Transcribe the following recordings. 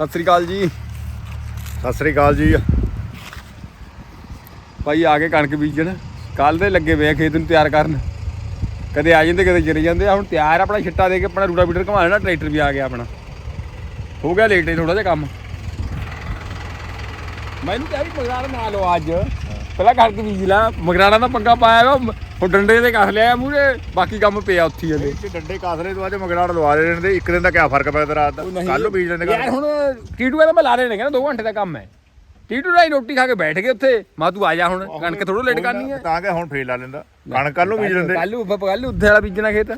ਸਤਿ ਸ੍ਰੀ ਅਕਾਲ ਜੀ। ਸਤਿ ਸ੍ਰੀ ਅਕਾਲ ਜੀ। ਭਾਈ ਆ ਕੇ ਕਣਕ ਬੀਜਣ। ਕੱਲ ਦੇ ਲੱਗੇ ਵੇ ਖੇਤ ਨੂੰ ਤਿਆਰ ਕਰਨ। ਕਦੇ ਆ ਜਾਂਦੇ ਕਦੇ ਚਲੇ ਜਾਂਦੇ। ਆ ਹੁਣ ਤਿਆਰ ਆਪਣਾ ਛਿੱਟਾ ਦੇ ਕੇ ਆਪਣਾ ਰੂਟਾ ਬੀਟਰ ਘੁਮਾ ਲੈਣਾ ਟਰੈਕਟਰ ਵੀ ਆ ਗਿਆ ਆਪਣਾ। ਹੋ ਗਿਆ ਲੇਟ ਥੋੜਾ ਜਿਹਾ ਕੰਮ। ਮੈਨੂੰ ਕਿਹਾ ਵੀ ਮਗਰਾੜਾ ਨਾ ਲਓ ਅੱਜ। ਪਹਿਲਾਂ ਕਣਕ ਬੀਜ ਲਾ। ਮਗਰਾੜਾ ਦਾ ਪੰਗਾ ਪਾਇਆ ਵਾ। ਉਹ ਡੰਡੇ ਤੇ ਕੱਸ ਲਿਆ ਮੂਰੇ ਬਾਕੀ ਕੰਮ ਪਿਆ ਉੱਥੇ ਹੀ ਹਲੇ। ਡੰਡੇ ਕਾਸਰੇ ਤੋਂ ਅੱਜ ਮਗਰਾੜ ਲਵਾ ਨੇ ਤੇ ਇੱਕ ਦਿਨ ਦਾ ਕੀ ਫ਼ਰਕ ਪੈਦਾ ਰਾਤ ਦਾ? ਕੱਲ ਨੂੰ ਬੀਜ ਲੈਂਦੇ ਯਾਰ ਹੁਣ ਟੀਟੂ ਕਹਿੰਦਾ ਮੈਂ ਲਾ ਨੇ ਕਹਿੰਦਾ 2 ਘੰਟੇ ਦਾ ਕੰਮ ਹੈ। ਟੀਟੂ ਰਾਈ ਰੋਟੀ ਖਾ ਕੇ ਬੈਠ ਗਏ ਉੱਥੇ। ਮਾ ਤੂੰ ਆ ਜਾ ਹੁਣ ਕਣਕ ਥੋੜੋ ਲੇਟ ਕਰਨੀ ਹੈ। ਤਾਂ ਕਿ ਹੁਣ ਫੇਰ ਲਾ ਲੈਂਦਾ। ਕਣਕ ਕੱਲ ਨੂੰ ਬੀਜ ਲੈਂਦੇ। ਕੱਲ ਨੂੰ ਕੱਲ ਉੱਥੇ ਵਾਲਾ ਬੀਜਣਾ ਖੇਤ।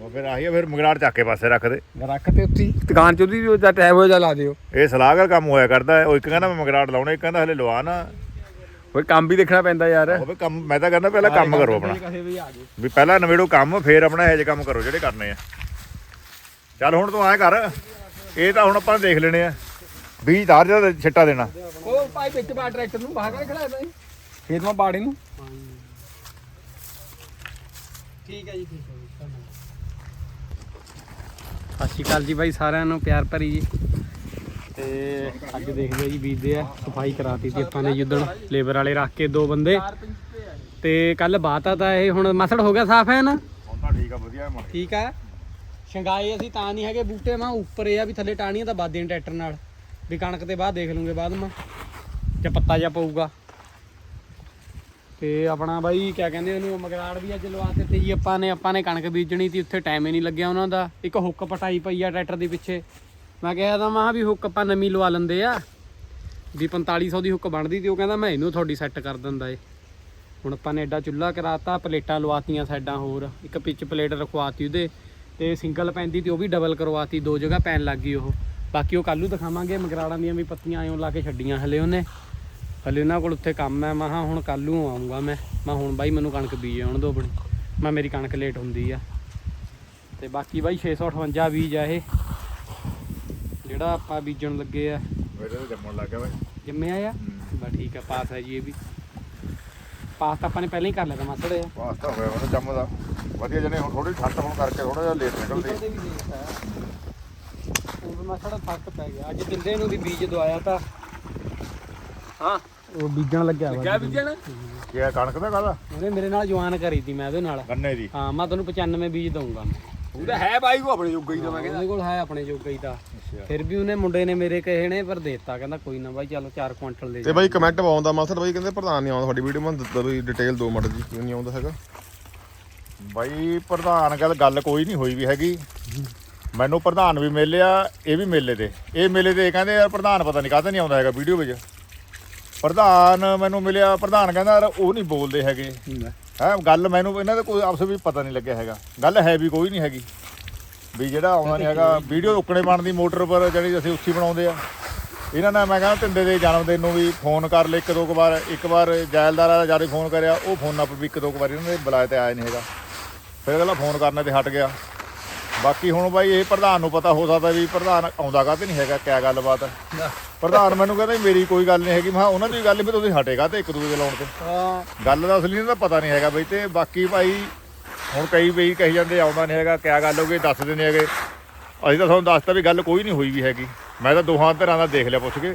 ਉਹ ਫਿਰ ਆਹੀ ਆ, ਫਿਰ ਮਗਰਾੜ ਚੱਕ ਕੇ ਪਾਸੇ ਰੱਖਦੇ ਰੱਖ ਤੇ ਉੱਥੇ ਹੀ। ਦੁਕਾਨ ਚ ਉਹਦੀ ਜਦ ਟਾਈਮ ਹੋਇਆ ਜਾ ਲਾ ਦਿਓ। ਇਹ ਸਲਾਹਕਾਰ ਕੰਮ ਹੋਇਆ ਕਰਦਾ। ਉਹ ਇੱਕ ਕਹਿੰਦਾ ਮੈਂ ਮਗਰਾੜ ਲਾਉਣਾ ਇੱਕ ਕਹਿੰਦਾ ਹਲੇ ਲਵਾ ਨਾ। ਓਏ ਕੰਮ ਵੀ ਦੇਖਣਾ ਪੈਂਦਾ ਯਾਰ। ਉਹ ਵੀ ਕੰਮ ਮੈਂ ਤਾਂ ਕਹਿੰਦਾ ਪਹਿਲਾਂ ਕੰਮ ਕਰੋ ਆਪਣਾ। ਕਹੇ ਵੀ ਆ ਗਏ ਵੀ ਪਹਿਲਾਂ ਨਵੇੜੋ ਕੰਮ ਫੇਰ ਆਪਣਾ ਇਹੋ ਜਿਹੇ ਕੰਮ ਕਰੋ ਜਿਹੜੇ ਕਰਨੇ ਆ। ਚੱਲ ਹੁਣ ਤੂੰ ਆਇਆ ਕਰ ਇਹ ਤਾਂ ਹੁਣ ਆਪਾਂ ਦੇਖ ਲੈਣੇ ਆ। ਬੀਜ ਧਾਰ ਜਿਹੜਾ ਛਿੱਟਾ ਦੇਣਾ। ਉਹ ਭਾਈ ਵਿੱਚ ਪਾ ਟਰੈਕਟਰ ਨੂੰ ਬਾਹਰ ਖੜਾ ਭਾਈ ਖੇਤ ਮਾ ਬਾੜੇ ਨੂੰ। ਠੀਕ ਹੈ ਜੀ ਠੀਕ ਹੈ ਜੀ ਧੰਨਵਾਦ। ਸਤਿ ਸ਼੍ਰੀ ਅਕਾਲ ਜੀ ਬਾਈ ਸਾਰਿਆਂ ਨੂੰ ਪਿਆਰ ਭਰੀ ਜੀ। ਤੇ ਅੱਜ ਦੇਖਦੇ ਆ ਜੀ ਬੀਜਦੇ ਆ ਸਫ਼ਾਈ ਕਰਾਤੀ ਸੀ ਆਪਾਂ ਨੇ ਜਿੱਦਣ ਲੇਬਰ ਵਾਲੇ ਰੱਖ ਕੇ ਦੋ ਬੰਦੇ। ਤੇ ਕੱਲ ਬਾਤਾ ਤਾਂ ਇਹ ਹੁਣ ਮਸੜ ਹੋ ਗਿਆ ਸਾਫ਼ ਹੈ ਨਾ ਤਾਂ ਠੀਕ ਆ ਵਧੀਆ ਹੈ ਠੀਕ ਆ? ਸ਼ੰਗਾਏ ਅਸੀਂ ਤਾਂ ਨਹੀਂ ਹੈਗੇ ਬੂਟੇ ਮਾ ਉੱਪਰ ਇਹ ਆ ਵੀ ਥੱਲੇ ਟਾਣੀਆਂ ਤਾਂ ਬਾਦੀਆਂ ਟਰੈਕਟਰ ਨਾਲ। ਵੀ ਕਣਕ ਤੇ ਬਾਅਦ ਦੇਖ ਲੂਗੇ ਬਾਅਦ ਮਾ ਜਾਂ ਪੱਤਾ ਜਾਂ ਪਊਗਾ। ਤੇ ਆਪਣਾ ਬਾਈ ਕਿਆ ਕਹਿੰਦੇ ਉਹਨੂੰ ਮਗਰਾੜ ਵੀ ਅੱਜ ਲਵਾ ਦਿੱਤੇ ਜੀ ਆਪਾਂ ਨੇ ਆਪਾਂ ਨੇ ਕਣਕ ਬੀਜਣੀ ਸੀ ਉੱਥੇ ਟਾਈਮ ਹੀ ਨਹੀਂ ਲੱਗਿਆ ਉਹਨਾਂ ਦਾ। ਇੱਕ ਹੁੱਕ ਪਟਾਈ ਪਈ ਆ ਟਰੈਕਟਰ ਦੇ ਪਿੱਛੇ। ਮੈਂ ਕਿਹਾ ਤਾਂ ਮਾਂ ਵੀ ਹੁੱਕ ਆਪਾਂ ਨਵੀਂ ਲਵਾ ਲੈਂਦੇ ਆ। ਵੀ 4500 ਦੀ ਹੁੱਕ ਬਣਦੀ ਤੇ ਉਹ ਕਹਿੰਦਾ ਮੈਂ ਇਹਨੂੰ ਤੁਹਾਡੀ ਸੈੱਟ ਕਰ ਦਿੰਦਾ ਏ। ਹੁਣ ਆਪਾਂ ਨੇ ਐਡਾ ਚੁੱਲ੍ਹਾ ਕਰਾਤਾ, ਪਲੇਟਾਂ ਲਵਾਤੀਆਂ ਸਾਈਡਾਂ ਹੋਰ। ਇੱਕ ਪਿੱਚ ਪਲੇਟ ਰਖਵਾਤੀ ਉਹਦੇ ਤੇ ਸਿੰਗਲ ਪੈਂਦੀ ਤੇ ਉਹ ਵੀ ਡਬਲ ਕਰਵਾਤੀ, ਦੋ ਜਗ੍ਹਾ ਪੈਣ ਲੱਗ ਗਈ ਉਹ। ਬਾਕੀ ਉਹ ਕੱਲੂ ਦਿਖਾਵਾਂਗੇ ਮਗਰਾੜਾਂ ਦੀਆਂ ਵੀ ਪੱਤੀਆਂ ਐਂ ਲਾ ਕੇ ਛੱਡੀਆਂ ਹਲੇ ਉਹਨੇ। ਹਲੇ ਉਹਨਾਂ ਕੋਲ ਉੱਥੇ ਕੰਮ ਹੈ, ਮੈਂ ਕਿਹਾ ਹੁਣ ਕੱਲ ਨੂੰ ਆਉਂਗਾ ਮੈਂ। ਮੈਂ ਹੁਣ ਬਾਈ ਮੈਨੂੰ ਕਣਕ ਬੀਜ ਆਉਣ ਦੋ ਬਣੀ ਮੈਂ ਮੇਰੀ ਕਣਕ ਲੇਟ ਹੁੰਦੀ ਆ। ਤੇ ਬਾਕੀ ਬਾਈ 658 ਬੀਜ ਆ ਇਹ। ਜਿਹੜਾ ਆਪਾਂ ਬੀਜਣ ਲੱਗੇ ਆ। ਤਾਂ ਜੰਮਣ ਲੱਗ ਗਿਆ ਵੇ। ਜੰਮਿਆ ਆ? ਬਸ ਠੀਕ ਆ ਪਾਸ ਹੈ ਜੀ ਇਹ ਵੀ। ਪਾਸ ਤਾਂ ਆਪਾਂ ਨੇ ਪਹਿਲਾਂ ਹੀ ਕਰ ਲਿਆ ਤਾਂ ਮਾਸੜੇ ਆ ਪਾਸਤਾ ਹੋਇਆ ਮੈਨੂੰ ਜੰਮਦਾ ਵਧੀਆ ਜਨੇ ਹੁਣ ਥੋੜੀ ਠੰਡ ਹੋਣ ਕਰਕੇ ਥੋੜਾ ਜਿਹਾ ਲੇਟ ਨਿਕਲਦੀ। ਉਹਦੇ ਵੀ ਲੇਟ ਆ। ਉਹ ਮਾਸੜਾ ਫ਼ਰਕ ਪੈ ਗਿਆ। ਅੱਜ ਦਿੰਦੇ ਨੂੰ ਵੀ ਬੀਜ ਦਵਾਇਆ ਤਾਂ। ਹਾਂ। ਉਹ ਬੀਜਣ ਲੱਗਿਆ ਵਾ। ਕਿਆ ਬੀਜਣ ਕੀ ਕਣਕ ਦਾ ਕਾਹਦਾ? ਉਹਨੇ ਮੇਰੇ ਨਾਲ ਜਵਾਨ ਕਰੀ ਤੀ ਮੈਂ ਉਹਦੇ ਨਾਲ। ਗੰਨੇ ਦੀ। ਹਾਂ ਮੈਂ ਤੁਹਾਨੂੰ 95 ਬੀਜ ਦਊਂਗਾ। ਉਹਦਾ ਹੈ ਬਾਈ ਉਹ ਆਪਣੇ ਜੋਗਾ ਹੀ ਦਵਾਂਗੇ ਉਹਦੇ ਕੋਲ ਹੈ ਆਪਣੇ ਜੋਗਾ ਹੀ ਤਾਂ। ਫਿਰ ਵੀ ਉਹਨੇ ਮੁੰਡੇ ਨੇ ਮੇਰੇ ਕਹੇ ਨੇ ਪਰ ਦੇਤਾ ਕਹਿੰਦਾ ਕੋਈ ਨਾ ਬਾਈ ਚਲੋ 4 ਕੁਇੰਟਲ ਦੇ ਤੇ ਬਾਈ ਕਮੈਂਟ ਪਾਉਂਦਾ ਮਾਸਟਰ ਬਾਈ ਕਹਿੰਦੇ ਪ੍ਰਧਾਨ ਨਹੀਂ ਆਉਂਦਾ ਤੁਹਾਡੀ ਵੀਡੀਓ ਮੈਂ ਦੱਸਦਾ ਵੀ ਡਿਟੇਲ ਦੋ ਮਿੰਟ ਜੀ ਕਿਉਂ ਨਹੀਂ ਆਉਂਦਾ ਹੈਗਾ। ਬਾਈ ਪ੍ਰਧਾਨ ਗੱਲ ਗੱਲ ਕੋਈ ਨਹੀਂ ਹੋਈ ਵੀ ਹੈਗੀ। ਮੈਨੂੰ ਪ੍ਰਧਾਨ ਵੀ ਮਿਲਿਆ ਇਹ ਵੀ ਮੇਲੇ ਤੇ। ਇਹ ਮੇਲੇ ਤੇ ਕਹਿੰਦੇ ਯਾਰ ਪ੍ਰਧਾਨ ਪਤਾ ਨਹੀਂ ਕਾਹਤੇ ਨਹੀਂ ਆਉਂਦਾ ਹੈਗਾ ਵੀਡੀਓ ਵਿੱਚ। ਪ੍ਰਧਾਨ ਮੈਨੂੰ ਮਿਲਿਆ ਪ੍ਰਧਾਨ ਕਹਿੰਦਾ ਯਾਰ ਉਹ ਨਹੀਂ ਬੋਲਦੇ ਹੈਗੇ। ਹੈ ਗੱਲ ਮੈਨੂੰ ਇਹਨਾਂ ਦਾ ਕੋਈ ਆਪਸ ਵਿੱਚ ਪਤਾ ਨਹੀਂ ਲੱਗਿਆ ਹੈਗਾ। ਗੱਲ ਹੈ ਵੀ ਕੋਈ ਨਹੀਂ ਹੈਗੀ। ਵੀ ਜਿਹੜਾ ਆਉਂਦਾ ਨਹੀਂ ਹੈਗਾ। ਵੀਡੀਓ ਰੁਕਣੇ ਬਣਦੀ ਮੋਟਰ ਪਰ ਜਿਹੜੀ ਅਸੀਂ ਉੱਚੀ ਬਣਾਉਂਦੇ ਆ। ਇਹਨਾਂ ਨੇ ਮੈਂ ਕਹਿੰਦਾ ਤਿੰਦੇ ਦੇ ਜਨਮ ਦਿਨ ਨੂੰ ਵੀ ਫੋਨ ਕਰ ਲੈ ਇੱਕ ਦੋ ਵਾਰ। ਇੱਕ ਵਾਰ ਜੈਲਦਾਰ ਆ ਜ਼ਿਆਦਾ ਫੋਨ ਕਰਿਆ ਉਹ ਫੋਨ ਆਪ ਵੀ ਇੱਕ ਦੋ ਵਾਰ। ਇਹਨਾਂ ਦੇ ਬੁਲਾਏ ਤੇ ਆਇਆ ਨਹੀਂ ਹੈਗਾ। ਫਿਰ ਅਗਲਾ ਫੋਨ ਕਰਨੇ ਤੇ ਹਟ ਗਿਆ। ਬਾਕੀ ਹੁਣ ਬਾਈ ਇਹ ਪ੍ਰਧਾਨ ਨੂੰ ਪਤਾ ਹੋ ਸਕਦਾ ਵੀ ਪ੍ਰਧਾਨ ਆਉਂਦਾ ਕਾਹਤੇ ਨਹੀਂ ਹੈਗਾ ਕਿਆ ਗੱਲਬਾਤ ਹੈ ਪ੍ਰਧਾਨ ਮੈਨੂੰ ਕਹਿੰਦਾ ਮੇਰੀ ਕੋਈ ਗੱਲ ਨਹੀਂ ਹੈਗੀ। ਮੈਂ ਉਹਨਾਂ ਦੀ ਗੱਲ ਵੀ ਤੁਸੀਂ ਹਟੇਗਾ ਤੇ ਇੱਕ ਦੂਜੇ ਦੇ ਲਾਉਣ ਤੇ। ਹਾਂ। ਗੱਲ ਦਾ ਅਸਲੀ ਤਾਂ ਪਤਾ ਨਹੀਂ ਹੈਗਾ ਬਈ ਤੇ। ਬਾਕੀ ਭਾਈ ਹੁਣ ਕਈ ਬਈ ਕਹੀ ਜਾਂਦੇ ਆਉਂਦਾ ਨਹੀਂ ਹੈਗਾ, ਕਿਆ ਗੱਲ ਹੋ ਗਈ, ਦੱਸ ਦਿੰਦੇ ਹੈਗੇ। ਅਸੀਂ ਤਾਂ ਤੁਹਾਨੂੰ ਦੱਸਤਾ ਵੀ ਗੱਲ ਕੋਈ ਨਹੀਂ ਹੋਈ ਵੀ ਹੈਗੀ। ਮੈਂ ਤਾਂ ਦੋਹਾਂ ਧਿਰਾਂ ਦਾ ਦੇਖ ਲਿਆ ਪੁੱਛ ਕੇ।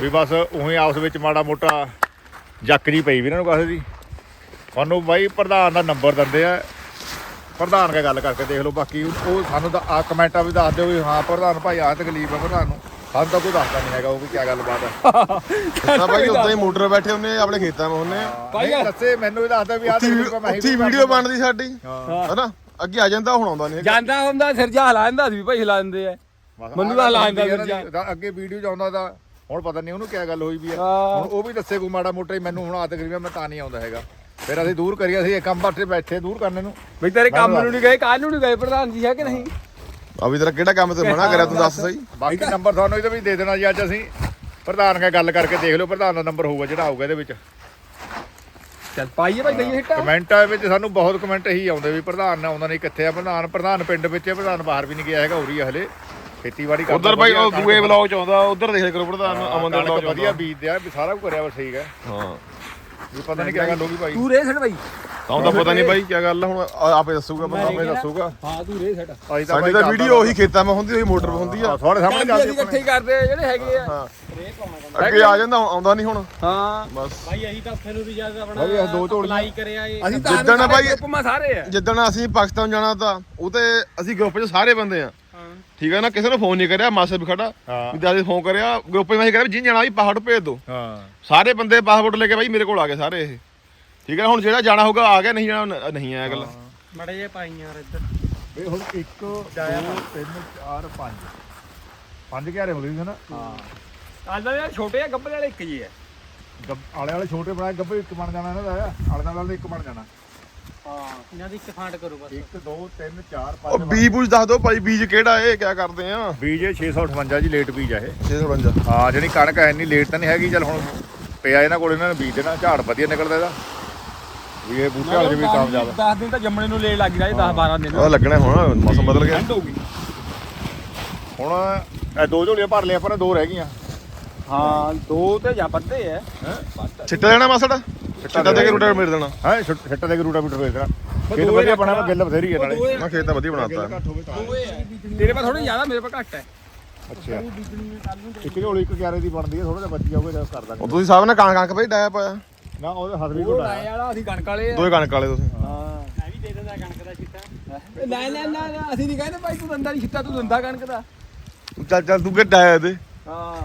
ਵੀ ਬਸ ਉਹੀ ਆਪਸ ਵਿੱਚ ਮਾੜਾ ਮੋਟਾ ਜੱਕ ਜੀ ਪਈ ਵੀ ਇਹਨਾਂ ਨੂੰ ਕਾਹਦੇ ਦੀ। ਤੁਹਾਨੂੰ ਬਾਈ ਪ੍ਰਧਾਨ ਦਾ ਨੰਬਰ ਦਿੰਦੇ ਆ। ਪ੍ਰਧਾਨ ਕੇ ਗੱਲ ਕਰਕੇ ਦੇਖ ਲਓ ਬਾਕੀ ਉਹ ਸਾਨੂੰ ਤਾਂ ਆ ਕਮੈਂਟਾਂ ਵੀ ਦੱਸ ਦਿਓ ਵੀ ਹਾਂ, ਪ੍ਰਧਾਨ ਭਾਈ ਆਹ ਤਕਲੀਫ ਹੈ ਪ੍ਰਧਾਨ ਨੂੰ। ਸਾਨੂੰ ਤਾਂ ਕੋਈ ਦੱਸਦਾ ਨਹੀਂ ਹੈਗਾ ਉਹ ਵੀ ਕੀ ਗੱਲਬਾਤ ਹੈ। ਤਾਂ ਬਾਈ ਉਦਾਂ ਹੀ ਮੋਟਰ ਬੈਠੇ ਹੁੰਨੇ ਆਪਣੇ ਖੇਤਾਂ 'ਚ ਹੁੰਨੇ ਭਾਈ ਦੱਸੇ ਮੈਨੂੰ ਵੀ ਦੱਸਦਾ ਵੀ ਆਹ ਆ ਮੈਂ ਉੱਥੇ ਵੀਡੀਓ ਬਣਦੀ ਸਾਡੀ। ਹੈਨਾ? ਅੱਗੇ ਆ ਜਾਂਦਾ ਹੁਣ ਆਉਂਦਾ ਨਹੀਂ ਜਾਂਦਾ ਹੁੰਦਾ ਸਿਰ ਜਾ ਹਿਲਾ ਦਿੰਦਾ ਸੀ ਵੀ ਭਾਈ ਹਿਲਾ ਦਿੰਦੇ ਆ। ਮੈਨੂੰ ਤਾਂ ਹਿਲਾ ਦਿੰਦਾ ਫਿਰ ਜਾ ਅੱਗੇ ਵੀਡੀਓ ਚ ਆਉਂਦਾ ਤਾਂ ਹੁਣ ਪਤਾ ਨਹੀਂ ਉਹਨੂੰ ਕੀ ਗੱਲ ਹੋਈ ਵੀ ਹੈ ਹਾਂ। ਹੁਣ ਉਹ ਵੀ ਦੱਸੇ ਕੋਈ ਮਾੜਾ ਮੋਟਾ ਹੀ ਮੈਨੂੰ ਹੁਣ ਆ ਤਕਰੀਬਨ ਮੈਂ ਤਾਂ ਨਹੀਂ ਆਉਂਦਾ ਹੈਗਾ। ਫਿਰ ਅਸੀਂ ਦੂਰ ਕਰੀਏ ਅਸੀਂ ਇਹ ਕੰਮ ਬਾਟੇ ਬੈਠੇ ਦੂਰ ਕਰਨੇ ਨੂੰ। ਬਈ ਤੇਰੇ ਕੰਮ ਨੂੰ ਨਹੀਂ ਗਏ ਕੱਲ ਨੂੰ ਨਹੀਂ ਗਏ ਪ੍ਰਧਾਨ ਜੀ ਹੈ ਕਿ ਨਹੀਂ? ਆ ਵੀ ਤੇਰਾ ਕਿਹੜਾ ਕੰਮ ਤੇ ਮਨਾ ਕਰਿਆ ਤੂੰ ਦੱਸ ਸਹੀ। ਬਾਕੀ ਨੰਬਰ ਤੁਹਾਨੂੰ ਇਹਦੇ ਵਿੱਚ ਦੇ ਦੇਣਾ ਜੀ ਅੱਜ ਅਸੀਂ ਪ੍ਰਧਾਨ ਨਾਲ ਗੱਲ ਕਰਕੇ ਦੇਖ ਲਓ ਪ੍ਰਧਾਨ ਦਾ ਨੰਬਰ ਹੋਊਗਾ ਜਿਹੜਾ ਆਊਗਾ ਇਹਦੇ ਵਿੱਚ। ਚੱਲ ਪਾਈਏ ਭਾਈ ਦਈਏ ਹਿੱਟਾ। ਕਮੈਂਟਾਂ ਵਿੱਚ ਸਾਨੂੰ ਬਹੁਤ ਕਮੈਂਟ ਇਹੀ ਆਉਂਦੇ ਵੀ ਪ੍ਰਧਾਨ ਨੇ ਆਉਂਦਾ ਨਹੀਂ ਕਿੱਥੇ ਆ ਪ੍ਰਧਾਨ? ਪ੍ਰਧਾਨ ਪਿੰਡ ਵਿੱਚ ਹੈ ਪ੍ਰਧਾਨ ਬਾਹਰ ਵੀ ਨਹੀਂ ਗਿਆ ਹੈਗਾ ਉਰੀ ਆ ਹਲੇ। ਖੇਤੀਬਾੜੀ ਕਰਦਾ ਉਧਰ ਬਾਈ ਉਹ ਵਧੀਆ, ਦੂਏ ਵਲੌਗ ਚ ਆਉਂਦਾ ਉਧਰ ਦੇਖ ਲਿਆ ਕਰੋ ਪ੍ਰਧਾਨ ਅਮਨ ਦਾ ਵਲੌਗ ਵਧੀਆ ਬੀਜਦੇ ਆ ਵੀ ਸਾਰਾ ਕੁਝ ਕਰਿਆ ਵਾ ਠੀਕ ਹੈ ਹਾਂ। ਇਹ ਪਤਾ ਨਹੀਂ ਕੀ ਗੱਲ ਹੋ ਗਈ ਭਾਈ। ਤੂੰ ਰੇ ਛੱਡ ਬਾਈ ਤਾਂ ਤਾਂ ਪਤਾ ਨਹੀਂ ਬਾਈ ਕੀ ਗੱਲ ਹੁਣ ਆਪੇ ਦੱਸੂਗਾ ਬੰਦਾ ਆਪੇ ਦੱਸੂਗਾ। ਹਾਂ ਤੂੰ ਰੇ ਅਸੀਂ ਸਾਡੀ ਤਾਂ ਵੀਡੀਓ ਉਹੀ ਖੇਤਾਂ 'ਮਾ ਹੁੰਦੀ ਉਹੀ ਮੋਟਰ 'ਤੇ ਹੁੰਦੀ ਆ। ਤੁਹਾਡੇ ਸਾਹਮਣੇ ਚੱਲਦੀ ਇਕੱਠੇ ਹੀ ਕਰਦੇ ਆ ਜਿਹੜੇ ਹੈਗੇ ਆ। ਰੇ ਪਾਉਣਾ ਅੱਗੇ ਆ ਜਾਂਦਾ ਆਉਂਦਾ ਨਹੀਂ ਹੁਣ। ਹਾਂ। ਬਸ। ਭਾਈ ਅਸੀਂ ਤਾਂ ਉੱਥੇ ਨੂੰ ਵੀ ਜਾ ਕੇ ਆਪਣਾ ਇਹ ਦੋ ਝੋਲੀਆਂ- ਅਪਲਾਈ ਕਰਿਆ ਏ ਅਸੀਂ ਤਾਂ ਜਿੱਦਣ ਬਾਈ- ਗਰੁੱਪ ਮਾ ਸਾਰੇ ਆ। ਜਿੱਦਣ ਅਸੀਂ ਪਾਕਿਸਤਾਨ ਜਾਣਾ ਤਾਂ ਉਹ ਤੇ ਅਸੀਂ ਗਰੁੱਪ 'ਚ ਸਾਰੇ ਬੰਦੇ ਆ। ਹਾਂ ਠੀਕ ਹੈ ਨਾ ਕਿਸੇ ਨੂੰ ਫੋਨ ਨਹੀਂ ਕਰਿਆ ਮਾਸਟਰ ਵੀ ਖੜਾ। ਹਾਂ। ਵੀ ਦਾਦੀ ਫੋਨ ਕਰਿਆ ਗਰੁੱਪ 'ਚ ਮੈਂ ਕਰਿਆ ਵੀ ਜਿੰਨ ਜਾਣਾ ਵੀ ਪਾਸਪੋਰਟ ਭੇਜ ਦਿਓ ਹਾਂ। ਸਾਰੇ ਬੰਦੇ ਪਾਸਪੋਰਟ ਲੈ ਕੇ ਬਾਈ ਮੇਰੇ ਕੋਲ ਆ ਗਏ ਸਾਰੇ ਇਹ। ਠੀਕ ਹੈ ਹੁਣ ਜਿਹੜਾ ਜਾਣਾ ਹੋਊਗਾ ਆ ਗਿਆ ਨਹੀਂ ਜਾਣਾ ਨ- ਨਹੀਂ ਆਇਆ ਗੱਲ ਮੜੇ ਜੇ ਪਾਈ ਯਾਰ ਇੱਧਰ। ਇਹ ਹੁਣ 1 2 3 4 5 ਪੰਜ। ਘਿਆਰੇ ਹੋ ਗਏ ਸੀ ਨਾ। ਹਾਂ। ਅੱਜ ਦਾ ਯਾਰ ਛੋਟੇ ਆ ਗੱਬੇ ਵਾਲੇ ਇੱਕ ਜੀ ਆ। ਗੱਬ- ਆਲੇ ਵਾਲੇ ਛੋਟੇ ਬਣਾਏ ਗੱਬੇ ਇੱਕ ਬਣ ਜਾਣਾ ਇਹਨਾਂ ਦਾ ਆਲੇ ਨਾਲ ਵਾਲੇ ਇੱਕ ਬਣ ਜਾਣਾ। ਹਾਂ। ਇਹਨਾਂ ਦੀ ਇੱਕ ਫਾਂਟ ਕਰੋ ਬਸ। 1 2 3 4 ਉਹ 5 ਬੀਜ ਬੂਜ ਦੱਸ ਦਿਓ ਭਾਈ ਬੀਜ ਕਿਹੜਾ ਇਹ ਕਿਆ ਕਰਦੇ ਆ? ਬੀਜ ਇਹ 658 ਜੀ ਲੇਟ ਬੀਜ ਆ ਇਹ। 652 ਹਾਂ ਜਿਹੜੀ ਕਣਕ ਐ ਨਹੀਂ ਲੇਟ ਤਾਂ ਨਹੀਂ ਹੈਗੀ ਚਲ ਹੁਣ ਪਿਆ ਇਹਨਾਂ ਕੋਲ ਇਹਨਾਂ ਨੇ ਬੀਜ ਦੇਣਾ ਝਾੜ ਵਧੀਆ ਨਿਕਲਦਾ ਇਹਦਾ। ਵੀ ਇਹ ਬੂਟੇ ਵਾਲੇ ਵੀ ਕਾਮਯਾਬ 10 ਦਿਨ ਤਾਂ ਜੰਮਣੇ ਨੂੰ ਲੈ ਲੱਗ ਰਿਹਾ 10 12 ਦਿਨ। ਉਹ ਲੱਗਣਾ ਹੁਣ ਮੌਸਮ ਬਦਲ ਗਿਆ। ਠੰਡ ਹੋਊਗੀ ਹੁਣ ਇਹ ਦੋ ਝੋਲੀਆਂ ਭਰ ਲਿਆ ਪਰ ਦੋ ਰਹਿ ਗਈਆਂ। ਹਾਂ ਦੋ ਤੇ ਜਾਂ ਪੱਤੇ ਆ ਛਿੱਟਾ ਦੇਣਾ ਮਾਸੜ ਛਿੱਟਾ ਦੇ ਕੇ ਰੋਟਾ ਮੇਰ ਦੇਣਾ। ਹਾਂ ਛੱਟਾ ਦੇ ਕੇ ਰੂਟਾ ਮੀਟਰ ਦੇਣਾ। ਖੇਤ ਵਧੀਆ ਬਣਾਵਾ ਗਿੱਲ ਬਥੇਰੀ ਹੈ ਨਾਲੇ। ਮੈਂ ਖੇਤ ਤਾਂ ਵਧੀਆ ਬਣਾਤਾ। ਤੇਰੇ ਪਾ ਥੋੜੀ ਜ਼ਿਆਦਾ ਮੇਰੇ ਪਾ ਘੱਟ ਹੈ ਅੱਛਾ। ਇੱਕ ਝੋਲੀ ਇੱਕ ਕਿਆਰੇ ਦੀ ਬਣਦੀ ਥੋੜਾ ਜਿਹਾ ਬਚ ਜਾਊਗਾ ਜਦ ਕਰ ਦਾਂਗੇ ਉਹ ਤੁਸੀਂ ਸਾਹਿਬ ਨੇ ਕਣਕ ਕਣਕ ਭਾਈ ਡਾਇਆ ਪਾਇਆ ਨਾ ਉਹਦੇ ਹਸਬੀ ਕੋਲ ਲਾਏ ਵਾਲਾ ਅਸੀਂ ਕਣਕ ਵਾਲੇ ਆ। ਦੋਏ ਕਣਕ ਵਾਲੇ ਤੁਸੀਂ। ਹਾਂ। ਮੈਂ ਵੀ ਦੇ ਦਿੰਦਾ ਕਣਕ ਦਾ ਚਿੱਟਾ ਲੈ ਲੈ ਨਾ ਨਾ ਅਸੀਂ ਨਹੀਂ ਕਹਿੰਦੇ ਭਾਈ ਤੂੰ ਦੰਦਾ ਨਹੀਂ ਛਿੱਟਾ ਤੂੰ ਦੰਦਾ ਕਣਕ ਦਾ। ਤੂੰ ਚੱਲ ਚੱਲ ਤੂੰ ਕਿ ਡਾਇਆ ਇਹਦੇ? ਹਾਂ।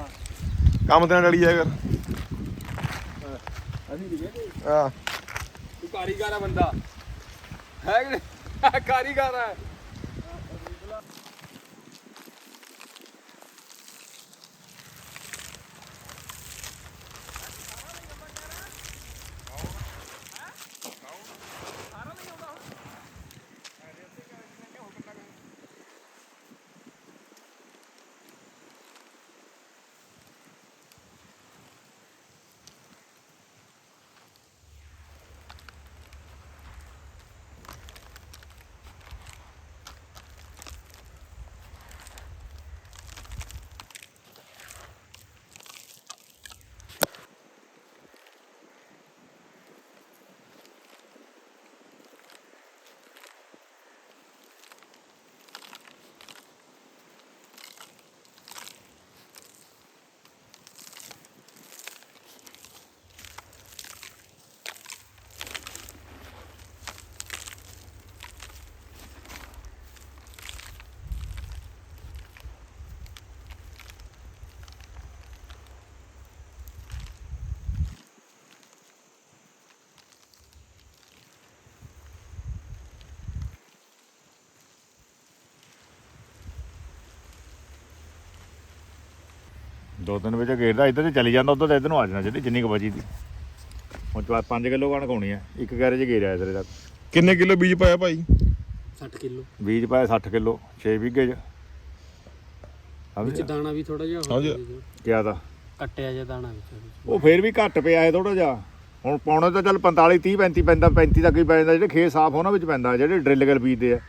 ਕੰਮ ਤੇ ਨਾ ਡਲੀ ਜਾਇਆ ਕਰ। ਅਸੀਂ ਨਹੀਂ ਕਹਿੰਦੇ ਆ ਤੂੰ ਕਾਰੀਗਰ ਆ ਬੰਦਾ। ਹੈ ਕਿ ਨਹੀਂ? ਕਾਰੀਗਰ ਆ। ਦੋ ਦਿਨ ਵਿੱਚ ਘੇਰਦਾ ਇੱਧਰ ਤੇ ਚਲੀ ਜਾਂਦਾ ਉਧਰ ਤੇ ਇੱਧਰ ਨੂੰ ਆ ਜਾਣਾ ਜਿਹੜੀ ਜਿੰਨੀ ਕੁ ਬਚੀ ਦੀ। ਹੁਣ 5 ਕਿਲੋ ਕਣਕ ਹੋਣੀ ਆ ਇੱਕ ਗੈਰੇ 'ਚ ਘੇਰਿਆ ਇਧਰ ਤੱਕ ਕਿੰਨੇ ਕਿਲੋ ਬੀਜ ਪਾਇਆ ਭਾਈ? 60 ਕਿਲੋ। ਬੀਜ ਪਾਇਆ 60 ਕਿਲੋ 6 ਵਿਗੇ 'ਚ। ਵਿੱਚ ਦਾਣਾ ਵੀ ਥੋੜਾ ਜਿਹਾ ਹਾਂਜੀ। ਕਿਆ ਦਾ ਕੱਟਿਆ ਜਿਹਾ ਦਾਣਾ ਵਿੱਚ। ਉਹ ਫੇਰ ਵੀ ਘੱਟ ਪਿਆ ਹੈ ਥੋੜਾ ਜਿਹਾ। ਹੁਣ ਪਾਉਣੇ ਤਾਂ ਚੱਲ 45 30 35 ਪੈਂਦਾ 35 ਤੱਕ ਹੀ ਪੈ ਜਾਂਦਾ ਜਿਹੜੇ ਖੇਤ ਸਾਫ਼ ਉਹਨਾਂ ਵਿੱਚ ਪੈਂਦਾ ਜਿਹੜੇ ਡਰਿੱਲ ਗਲ ਬੀਜਦੇ ਆ।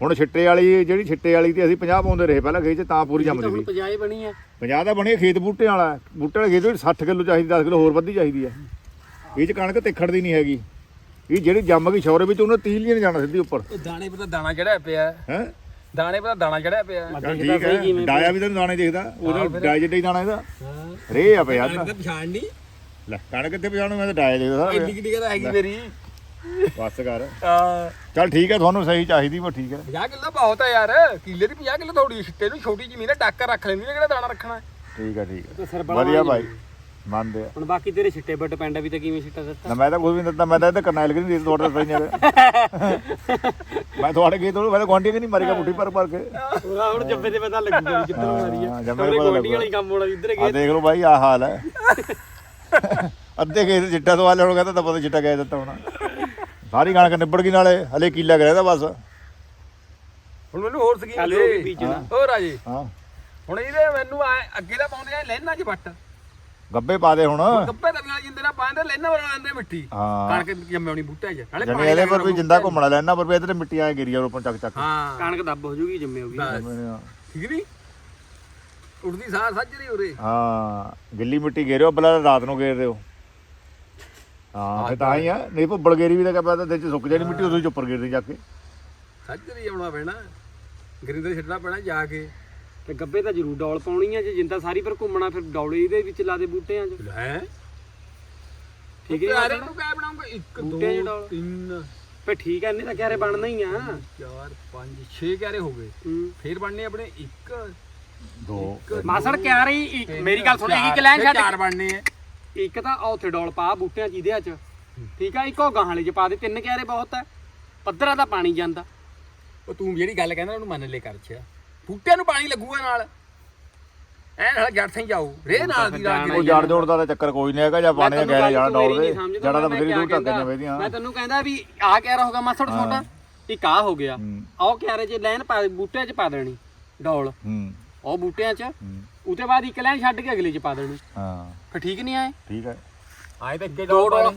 ਹੁਣ ਛਿੱਟੇ ਵਾਲੀ ਜਿਹੜੀ ਛਿੱਟੇ ਵਾਲੀ ਤੇ ਅਸੀਂ 50 ਪਾਉਂਦੇ ਰਹੇ ਪਹਿਲਾਂ ਖੇਤ 'ਚ ਤਾਂ ਪੂਰੀ ਤਾਂ ਜੰਮਦੀ ਹੁਣ ਸੀ। 50 ਬਣੀ ਆ। 50 ਤਾਂ ਬਣੀ ਖੇਤ ਬੂਟੇ ਵਾਲਾ। ਬੂਟੇ ਵਾਲੇ ਖੇਤ ਵਿੱਚ 60 ਕਿਲੋ ਚਾਹੀਦੀ 10 ਕਿਲੋ ਹੋਰ ਵੱਧੀ ਚਾਹੀਦੀ ਹੈ ਇਹ 'ਚ ਕਣਕ ਤਿੱਖੜ ਦੀ ਨਹੀਂ ਹੈਗੀ। ਇਹ ਜਿਹੜੀ ਜੰਮ ਗਈ ਸ਼ੌਰੇ ਵਿੱਚ ਉਹਨੂੰ 30 ਲਈ ਨਹੀਂ ਜਾਣਾ ਸਿੱਧੀ ਉੱਪਰ। ਇਹ ਦਾਣੇ ਪਤਾ ਦਾਣਾ ਚੜਿਆ ਪਿਆ। ਹੈ? ਦਾਣੇ ਪਤਾ ਦਾਣਾ ਚੜਿਆ ਪਿਆ। ਠੀਕ ਹੈ ਡਾਇਆ ਵੀ ਤੈਨੂੰ ਦਾਣੇ ਦੇਖਦਾ। ਉਹਦਾ ਡਾਇਆ ਜਿੱਡਾ ਹੀ ਦਾਣਾ ਇਹਦਾ। ਹਾਂ। ਰੇ ਆ ਪਿਆ ਨਾ ਪਛਾਣ ਨਹੀਂ ਲੈ ਕਣਕ ਕਿੱਥੇ ਪਛਾਣੂ? ਮੈਂ ਤਾਂ ਡਾਇਆ ਦੇਖਦਾ ਇੰਨੀ ਕਿੰਨੀ ਕਹਦਾ ਹੈਗੀ ਮੇਰੀ। ਬਸ ਕਰ। ਆ ਚੱਲ ਠੀਕ ਹੈ ਤੁਹਾਨੂੰ ਸਹੀ ਚਾਹੀਦੀ ਪਰ ਠੀਕ ਹੈ। 50 ਕਿਲੋ ਬਹੁਤ ਹੈ ਯਾਰ ਕਿੱਲੇ ਦੀ 50 ਕਿਲੋ ਥੋੜੀ ਛਿੱਟੇ ਨੂੰ ਛੋਟੀ ਜ਼ਮੀਨ ਹੈ ਡਾਕਰ ਰੱਖ ਲੈਂਦੀ ਨੇ ਕਿਹੜਾ ਦਾਣਾ ਰੱਖਣਾ। ਹੈ। ਠੀਕ ਹੈ। ਠੀਕ ਤਾਂ ਹੈ ਵਧੀਆ ਭਾਈ ਮੰਨਦੇ ਆ। ਹੁਣ ਬਾਕੀ ਤੇਰੇ ਛਿੱਟੇ ਬੱਟ ਪੈਂਡ ਵੀ ਤਾਂ ਕਿਵੇਂ ਛਿੱਟਾ ਦਿੱਤਾ? ਨਾ ਮੈਂ ਤਾਂ ਕੁਝ ਵੀ ਨਹੀਂ ਦਿੱਤਾ ਮੈਂ ਤਾਂ ਇਹਦੇ ਕਰਨੈਲ ਕਿ ਨਹੀਂ ਦੇ ਤੁਹਾਡੇ ਦੱਸਦਾ ਨਹੀਂ ਮੈਂ ਤੁਹਾਡੇ ਗਏ ਤੋਂ ਮੈਂ ਤਾਂ ਗੁਆਂਢੀ ਕਿ ਨਹੀਂ ਮਰੇਗਾ ਮੁੱਠੀ ਪਰ ਪਰ ਕੇ। ਉਹਦਾ ਹੁਣ ਜੱਬੇ ਤੇ ਪਤਾ ਲੱਗੂਗਾ ਵੀ ਕਿੱਧਰੋਂ ਮਾਰੀ ਆ। ਹਾਂ, ਜੱਬੇ ਤੇ ਪਤਾ ਗੋਡੀ ਵਾਲੀ ਕੰਮ ਹੋਣਾ ਇੱਧਰ ਆ ਗਏ ਦੇਖ ਲਓ ਭਾਈ ਆ ਹਾਲ ਹੈ। ਅੱਧੇ ਗਏ ਤੇ ਚਿੱਟਾ ਤੋਂ ਆਲੇ ਹੁਣ ਕਹਿੰਦਾ ਤਾਂ ਪਤਾ ਚਿੱਟਾ ਗਏ ਦਿੱਤਾ ਹੋਣਾ। ਸਾਰੀ ਕਣਕ ਨਿਬੜ ਗਈ ਨਾਲੇ ਹਲੇ ਕੀਲਾ ਤਾਂ ਬਸ। ਹੁਣ ਮੈਨੂੰ ਹੋਰ ਸਕੀਮ ਦੇ ਉਹ ਵੀ ਬੀਜਣਾ। ਹੋਰ ਰਾਜੇ ਹਾਂ। ਹੁਣ ਇਹਦੇ ਮੈਨੂੰ ਆ ਅੱਗੇ ਦਾ ਪਾਉਂਦੇ ਆ ਲੈਣਾ ਚ ਵੱਟ। ਗੱਬੇ ਪਾ ਦੇ ਹੁਣ। ਗੱਪੇ ਤਵੀਆਂ ਜਿੰਦੇ ਨਾਲ ਪਾਉਂਦੇ ਲੈਣਾ ਵਾਲਾ ਆਂਦੇ ਮਿੱਟੀ। ਹਾਂ। ਕਣਕ ਜੰਮੇ ਹੋਣੀ ਬੂਟੇ 'ਚ। ਨਾਲੇ ਜਨੇ ਪਾਣੀ ਇਹਦੇ ਪਰ ਵੀ ਜਿੰਦਾ ਘੁੰਮਣਾ ਲੈਣਾ ਪਰ ਵੀ ਇਧਰ ਮਿੱਟੀ ਆ ਗਿਰੀ ਆ ਉੱਪਰ ਚੱਕ ਚੱਕ। ਹਾਂ। ਕਣਕ ਦੱਬ ਹੋ ਜੂਗੀ ਜੰਮੇ ਹੋਗੀ। ਠੀਕ ਨਹੀਂ ਉੱਠਦੀ ਸਾਰ ਸੱਜਰੀ ਉਰੇ। ਹਾਂ ਗਿੱਲੀ ਮਿੱਟੀ ਘੇਰਿਓ ਬਲਾ ਰਾਤ ਨੂੰ ਘੇਰ ਦਿਓ ਹਾਂ ਫਿਰ ਤਾਂ ਹੀ। ਆ। ਨਹੀਂ ਭੁੱਬਲ ਗੇਰੀ ਵੀ ਤਾਂ ਕਿਆ ਪਤਾ ਦਿਨ ਚ ਸੁੱਕ ਜਾਣੀ ਮਿੱਟੀ ਉਦੋਂ ਹੀ ਚੁੱਪਰ ਗੇਰਦੇ ਜਾ ਕੇ। ਸੱਜਰੀ ਆਉਣਾ ਪੈਣਾ। ਗਰਿੰਦਰ ਛੱਡਣਾ ਪੈਣਾ ਜਾ ਕੇ। ਤੇ ਗੱਬੇ ਤਾਂ ਜ਼ਰੂਰ ਡੌਲ ਪਾਉਣੀ ਆ ਜੇ ਜਿੰਦਾ ਸਾਰੀ ਪਰ ਘੁੰਮਣਾ ਫਿਰ ਡੌਲੇ ਇਹਦੇ ਵਿੱਚ ਲਾ ਦੇ ਬੂਟਿਆਂ 'ਚ। ਹੈ ਠੀਕ ਹੈ ਯਾਰ ਇਹਨੂੰ ਕਿਆ ਬਣਾਉਂਗਾ? 1 ਬੂਟਿਆਂ 'ਚ 2 ਡਾਲ। 3 ਫੇ ਠੀਕ ਐ ਨਹੀਂ ਤਾਂ ਕਿਆਰੇ ਬਣਨਾ ਹੀ ਆ। 4 5 6 ਕਿਆਰੇ ਹੋ ਗਏ। ਫੇਰ ਬਣਨੇ ਆਪਣੇ 1 ਦੋ। ਮਾਸੜ ਕਿਆਰੇ ਮੇਰੀ ਗੱਲ ਸੁਣ ਇੱਕ ਲੈਣ ਛੱਡ ਚਾਰ ਬਣਨੇ ਆ। ਇੱਕ ਤਾਂ ਆ ਉੱਥੇ ਡੌਲ ਪਾ ਬੂਟਿਆਂ 'ਚ ਇਹਦੇ 'ਚ। ਠੀਕ ਆ ਇੱਕ ਉਹ ਗਾਹਾਂ ਵਾਲੇ 'ਚ ਪਾ ਦੇ ਤਿੰਨ ਕਿਆਰੇ ਬਹੁਤ ਐ ਪੱਧਰਾ ਤਾਂ ਪਾਣੀ ਜਾਂਦਾ। ਉਹ ਤੂੰ ਜਿਹੜੀ ਗੱਲ ਕਹਿੰਦਾ ਉਹਨੂੰ ਮੰਨ ਲੈ ਕਰ ਛਿਆ। ਬੂਟਿਆਂ ਨੂੰ ਪਾਣੀ ਲੱਗੂਗਾ ਨਾਲ। ਐ ਨਾਲ ਜੜ ਸੇ ਜਾਊ। ਰੇ ਨਾਲ ਦੀ ਰਾਤ ਉਹ ਜੜ ਜੋੜ ਦਾ ਤਾਂ ਚੱਕਰ ਕੋਈ ਨਹੀਂ ਹੈਗਾ ਜਾਂ ਪਾਣੀ ਮੈਂ ਗਹਿਰੇ ਜਾਣ ਤੈਨੂੰ ਡੋਲ ਦੇ ਜੜਾ ਤਾਂ ਬਥੇਰੀ ਦੂਰ ਤੱਕ ਕਹਿੰਦਾ। ਨੇ ਵੇਦੀਆਂ ਮੈਂ ਤੈਨੂੰ ਕਹਿੰਦਾ ਵੀ ਆ ਕਿਆਰਾ ਹੋਗਾ ਮਾਸੜ ਛੋਟਾ ਇੱਕ ਆ ਹੋ ਗਿਆ। ਆਹ ਕਿਆਰੇ 'ਚ ਲੈਣ ਪਾ ਬੂਟਿਆਂ 'ਚ ਪਾ ਦੇਣੀ ਡੌਲ। ਹੂੰ। ਉਹ ਬੂਟਿਆਂ 'ਚ। ਉਤੇ ਬਾਅਦ ਇੱਕ ਲੈਣ ਛੱਡ ਕੇ ਅਗਲੇ 'ਚ ਪਾ ਦੇਣੀ। ਹਾਂ। ਫਿਰ ਠੀਕ ਨਹੀਂ ਆਏ? ਠੀਕ ਹੈ ਆਏ ਤਾਂ ਇੱਕੇ ਦੋ। ਡੋਲ।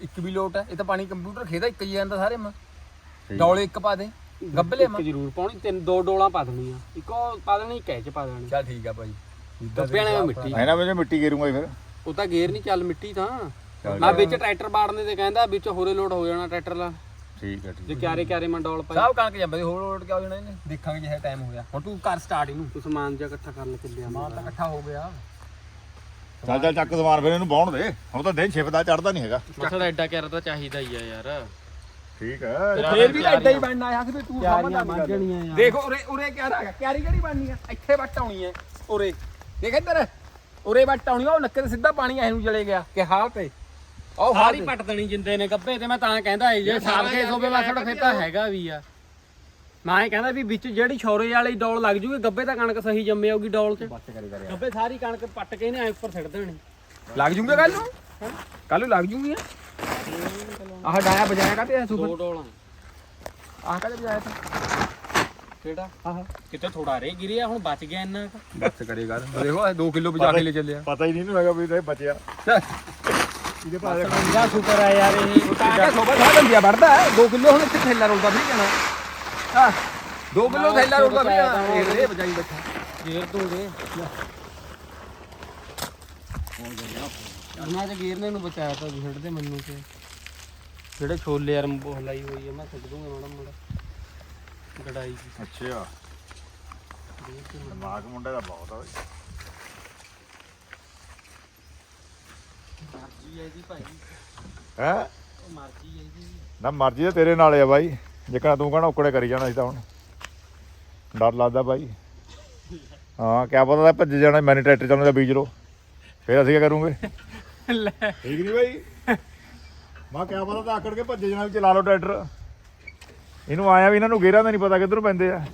ਇੱਕ ਵੀ ਲੋਟ ਹੈ ਇਹ ਤਾਂ ਪਾਣੀ ਕੰਪਿਊਟਰ ਖੇਦਾ ਇੱਕ ਹੀ ਜਾਂਦਾ ਸਾਰੇ ਮਾ। ਡੋਲੇ ਇੱਕ ਪਾ ਦੇ। ਗੱਬਲੇ ਮਾ। ਇੱਕ ਜ਼ਰੂਰ ਪਾਉਣੀ ਤਿੰਨ ਦੋ ਡੋਲਾਂ ਪਾ ਦੇਣੀਆਂ। ਇੱਕ ਉਹ ਪਾ ਦੇਣੀ ਇੱਕ ਇਹ 'ਚ ਪਾ ਦੇਣੀ। ਚੱਲ ਠੀਕ ਆ ਭਾਈ। ਗੱਬਿਆਂ ਨੇ ਮਿੱਟੀ। ਐਨਾ ਮੈਨੂੰ ਮਿੱਟੀ ਗੇਰੂੰਗਾ ਜੀ ਫਿਰ। ਉਹ ਤਾਂ ਗੇਰ ਨਹੀਂ ਚੱਲ ਮਿੱਟੀ ਤਾਂ। ਚੱਲ ਮੈਂ ਵਿੱਚ ਟਰੈਕਟਰ ਬਾੜਨੇ ਤੇ ਕਹਿੰਦਾ ਵਿੱਚ ਹੋਰੇ ਲੋਡ ਹੋ ਜਾਣਾ ਟਰੈਕਟਰ ਦਾ। ਠੀਕ ਹੈ ਠੀਕ ਜੇ ਕਿਆਰੇ ਕਿਆਰੇ ਮੈਂ ਡੋਲ ਪਾਈ ਸਭ ਕਣਕ ਜੰਮਦੇ ਹੋਰ ਲੋਟ ਕਿਆ ਹੋ ਜਾਣਾ ਇਹਨੇ ਦੇਖਾਂਗੇ ਜੇ ਟਾਈਮ ਹੋਇਆ ਹੁਣ ਤੂੰ ਕਰ ਸਟਾਰਟ ਇਹਨੂੰ ਤੂੰ ਸਮਾਨ ਜਿਹਾ ਇਕੱਠਾ ਕਰਨ ਚੱਲਿਆ ਮਾਲ ਤਾਂ ਇਕੱਠਾ ਹੋ ਗਿਆ। ਚੱਲ ਚੱਲ ਚੱਕ ਸਮਾਨ ਫਿਰ ਇਹਨੂੰ ਬਾਉਣ ਦੇ। ਹੁਣ ਤਾਂ ਦਿਨ ਛਿਪਦਾ ਚੜਦਾ ਨਹੀਂ ਹੈਗਾ। ਮਸੜਾ ਐਡਾ ਕਿਆਰਾ ਤਾਂ ਚਾਹੀਦਾ ਹੀ ਆ ਯਾਰ। ਠੀਕ ਹੈ ਫੇਰ ਵੀ ਤਾਂ ਇਦਾਂ ਹੀ ਬਣਨਾ ਆ ਕਿ ਤੂੰ ਕਿਆਰੀਆਂ ਸਮਝਦਾ ਬਣ ਨਹੀਂ ਗੱਲ। ਜਾਣੀਆਂ ਯਾਰ। ਦੇਖ ਉਰੇ ਉਰੇ ਕਿਆ ਹੈਗਾ। ਕਿਆਰੀ ਕਿਹੜੀ ਬਣਨੀ ਆ? ਇੱਥੇ ਵੱਟ ਆਉਣੀ ਹੈ ਉਰੇ। ਦੇਖ ਇੱਧਰ। ਉਰੇ ਵੱਟ ਆਉਣੀ ਆ ਉਹ ਨੱਕੇ ਤੇ ਸਿੱਧਾ ਪਾਣੀ ਐ ਨੂੰ ਚਲੇ ਗਿਆ। ਕਿ ਹਾਲ ਤੇ? ਉਹ ਸਾਰੀ ਪੱਟ ਦੇਣੀ ਜਿੰਦੇ ਨੇ ਗੱਬੇ ਤੇ ਮੈਂ ਤਾਂ ਕਹਿੰਦਾ ਇਹ ਜੇ ਸਾਲ ਕੇ ਸੋਵੇ ਮਸੜ ਫੇਰ ਤਾਂ ਹੈਗਾ ਵੀ ਆ। ਮੈਂ ਇਹ ਕਹਿੰਦਾ ਵੀ ਵਿੱਚ ਜਿਹੜੀ ਛੋਰੇ ਵਾਲੀ ਡੋਲ ਲੱਗ ਜੂਗੀ ਗੱਬੇ ਤਾਂ ਕਣਕ ਸਹੀ ਜੰਮੇ ਆਊਗੀ ਡੋਲ 'ਚ। ਗੱਬੇ ਸਾਰੀ ਕਣਕ ਪੱਟ ਕੇ ਨੇ ਐ ਉੱਪਰ ਸਿੱਟ ਦੇਣੀ। ਲੱਗ ਜੂਗੇ ਕੱਲ ਨੂੰ? ਕੱਲ ਨੂੰ ਲੱਗ ਜੂਗੀ ਆਹ ਡਾਇਆ ਬਜਾਇਆ ਕਾਤੇ ਐ ਦੋ ਸੁਪਰ ਡੋਲਾਂ। ਆਹ ਕਾਤੇ ਬਜਾਇਆ ਤਾ? ਕਿਹੜਾ? ਆਹ। ਕਿਤੇ ਥੋੜਾ ਰੇ ਗਿਰਿਆ ਹੁਣ ਬਚ ਗਿਆ ਇੰਨਾ ਕੁ। ਬਸ ਕਰੇ ਗੱਲ। ਦੇਖੋ 2 ਕਿਲੋ ਬਜਾ ਕੇ ਲੈ ਚੱਲਿਆ। ਪਤਾ ਹੀ ਨਹੀਂ ਨੂੰ ਹੈਗਾ ਵੀ ਇਹ ਬਚਿਆ। ਇਹਦੇ ਭਾਵੇਂ ਮੇਰਾ ਸ਼ੁਕਰ ਆ ਯਾਰ ਇਹ। ਤਾਂ ਕਿ ਸੋਬਾ ਸਾਹ ਬੰਦਿਆ ਵੜਦਾ 2 ਕਿਲੋ ਹੁਣ ਇੱਥੇ ਥੈਲਾ ਰੋਲਦਾ ਵੀ ਜਾਣਾ ਹਾਂ 2 ਕਿਲੋ ਥੈਲਾ ਰੋਲਦਾ ਵੀ ਜਾਣਾ ਇਹ ਰੇ ਬਜਾਈ ਬੈਠਾ। ਗੇਰ ਉਹਨਾਂ ਦੇ। ਗੇਰਨੇ ਨੂੰ ਬਚਾਇਆ ਤਾਂ ਛੱਡਦੇ ਮੈਨੂੰ ਤੇ। ਜਿਹੜੇ ਛੋਲੇ ਯਾਰ ਹਲਾਈ ਹੋਈ ਹੈ ਮੈਂ ਛੱਡ ਦੂੰਗਾ ਮਾੜਾ ਮਾੜਾ ਗੜਾਈ ਦੀ ਅੱਛਾ ਦਿਮਾਗ ਮੁੰਡੇ ਦਾ ਬਹੁਤ ਆ ਮਰਜ਼ੀ ਹੈ? ਜੀ ਭਾਈ ਹੈ ਉਹ ਮਰਜ਼ੀ ਹੈ ਜੀ। ਨਾ ਮਰਜ਼ੀ ਤਾਂ ਤੇਰੇ ਨਾਲ ਆ ਬਾਈ। ਜਿੱਕਣਾ ਤੂੰ ਕਹਣਾ ਉਕੜੇ ਕਰੀ ਜਾਣਾ ਸੀ ਤਾਂ ਹੁਣ। ਡਰ ਲੱਗਦਾ ਬਾਈ। ਹਾਂ ਕਿਆ ਪਤਾ ਤਾਂ ਭੱਜ ਜਾਣਾ ਮੈਨੇ ਟਰੈਕਟਰ ਚਲਾਉਣ ਦਾ ਬੀਜ ਲੋ ਫਿਰ ਅਸੀਂ ਕੀ ਕਰੂੰਗੇ? ਲੈ। ਠੀਕ ਨਹੀਂ ਬਾਈ। ਮੈਂ ਕਿਆ ਪਤਾ ਤਾਂ ਆਕੜ ਕੇ ਭੱਜ ਜਾਣਾ ਵੀ ਚਲਾ ਲਓ ਟਰੈਕਟਰ। ਇਹਨੂੰ ਆਇਆ ਵੀ ਇਹਨਾਂ ਨੂੰ ਗੇਰਾਂ ਦਾ ਨਹੀਂ ਪਤਾ ਕਿੱਧਰ ਪੈਂਦੇ ਆ।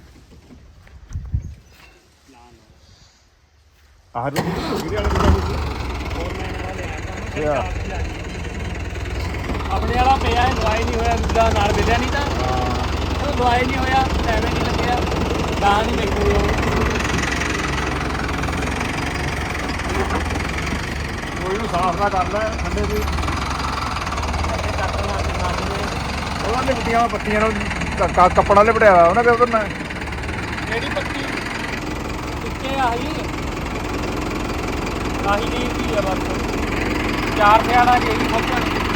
ਆਹ ਰੁਕੀ ਗਿਰੇ ਵਾਲੇ ਅੱਛਾ। ਆਪਣੇ ਵਾਲਾ ਪਿਆ ਇਹ ਦਵਾਈ ਨਹੀਂ ਹੋਇਆ ਦੂਜਾ ਨਾਲ ਮਿਲਿਆ ਨਹੀਂ ਤਾਂ। ਉਹ ਦਵਾਈ ਨਹੀਂ ਹੋਇਆ ਐਵੇਂ ਨਹੀਂ ਲੱਗਿਆ ਤਾਂ ਨਹੀਂ ਦੇਖੋ ਕੋਈ ਨੂੰ ਸਾਫ਼ ਨਾ ਕਰ ਲੈ ਠੰਡੇ ਦੀ। ਉਹਨਾਂ ਨੇ ਮਿੱਟੀਆਂ ਪੱਤੀਆਂ ਨਾਲ ਕ- ਕ- ਕੱਪੜਾ ਲਿਪੜਿਆ ਉਹਨਾਂ ਦੇ ਉਧਰ ਨਾ ਕਿਹੜੀ ਪੱਤੀ? ਇੱਕੇ ਆਹੀ। ਆਹੀ ਨਹੀਂ ਵੀ ਆ ਬਸ। ਚਾਰ ਸਿਆੜਾ ਜੇ ਹੀ ਫੱਕਣ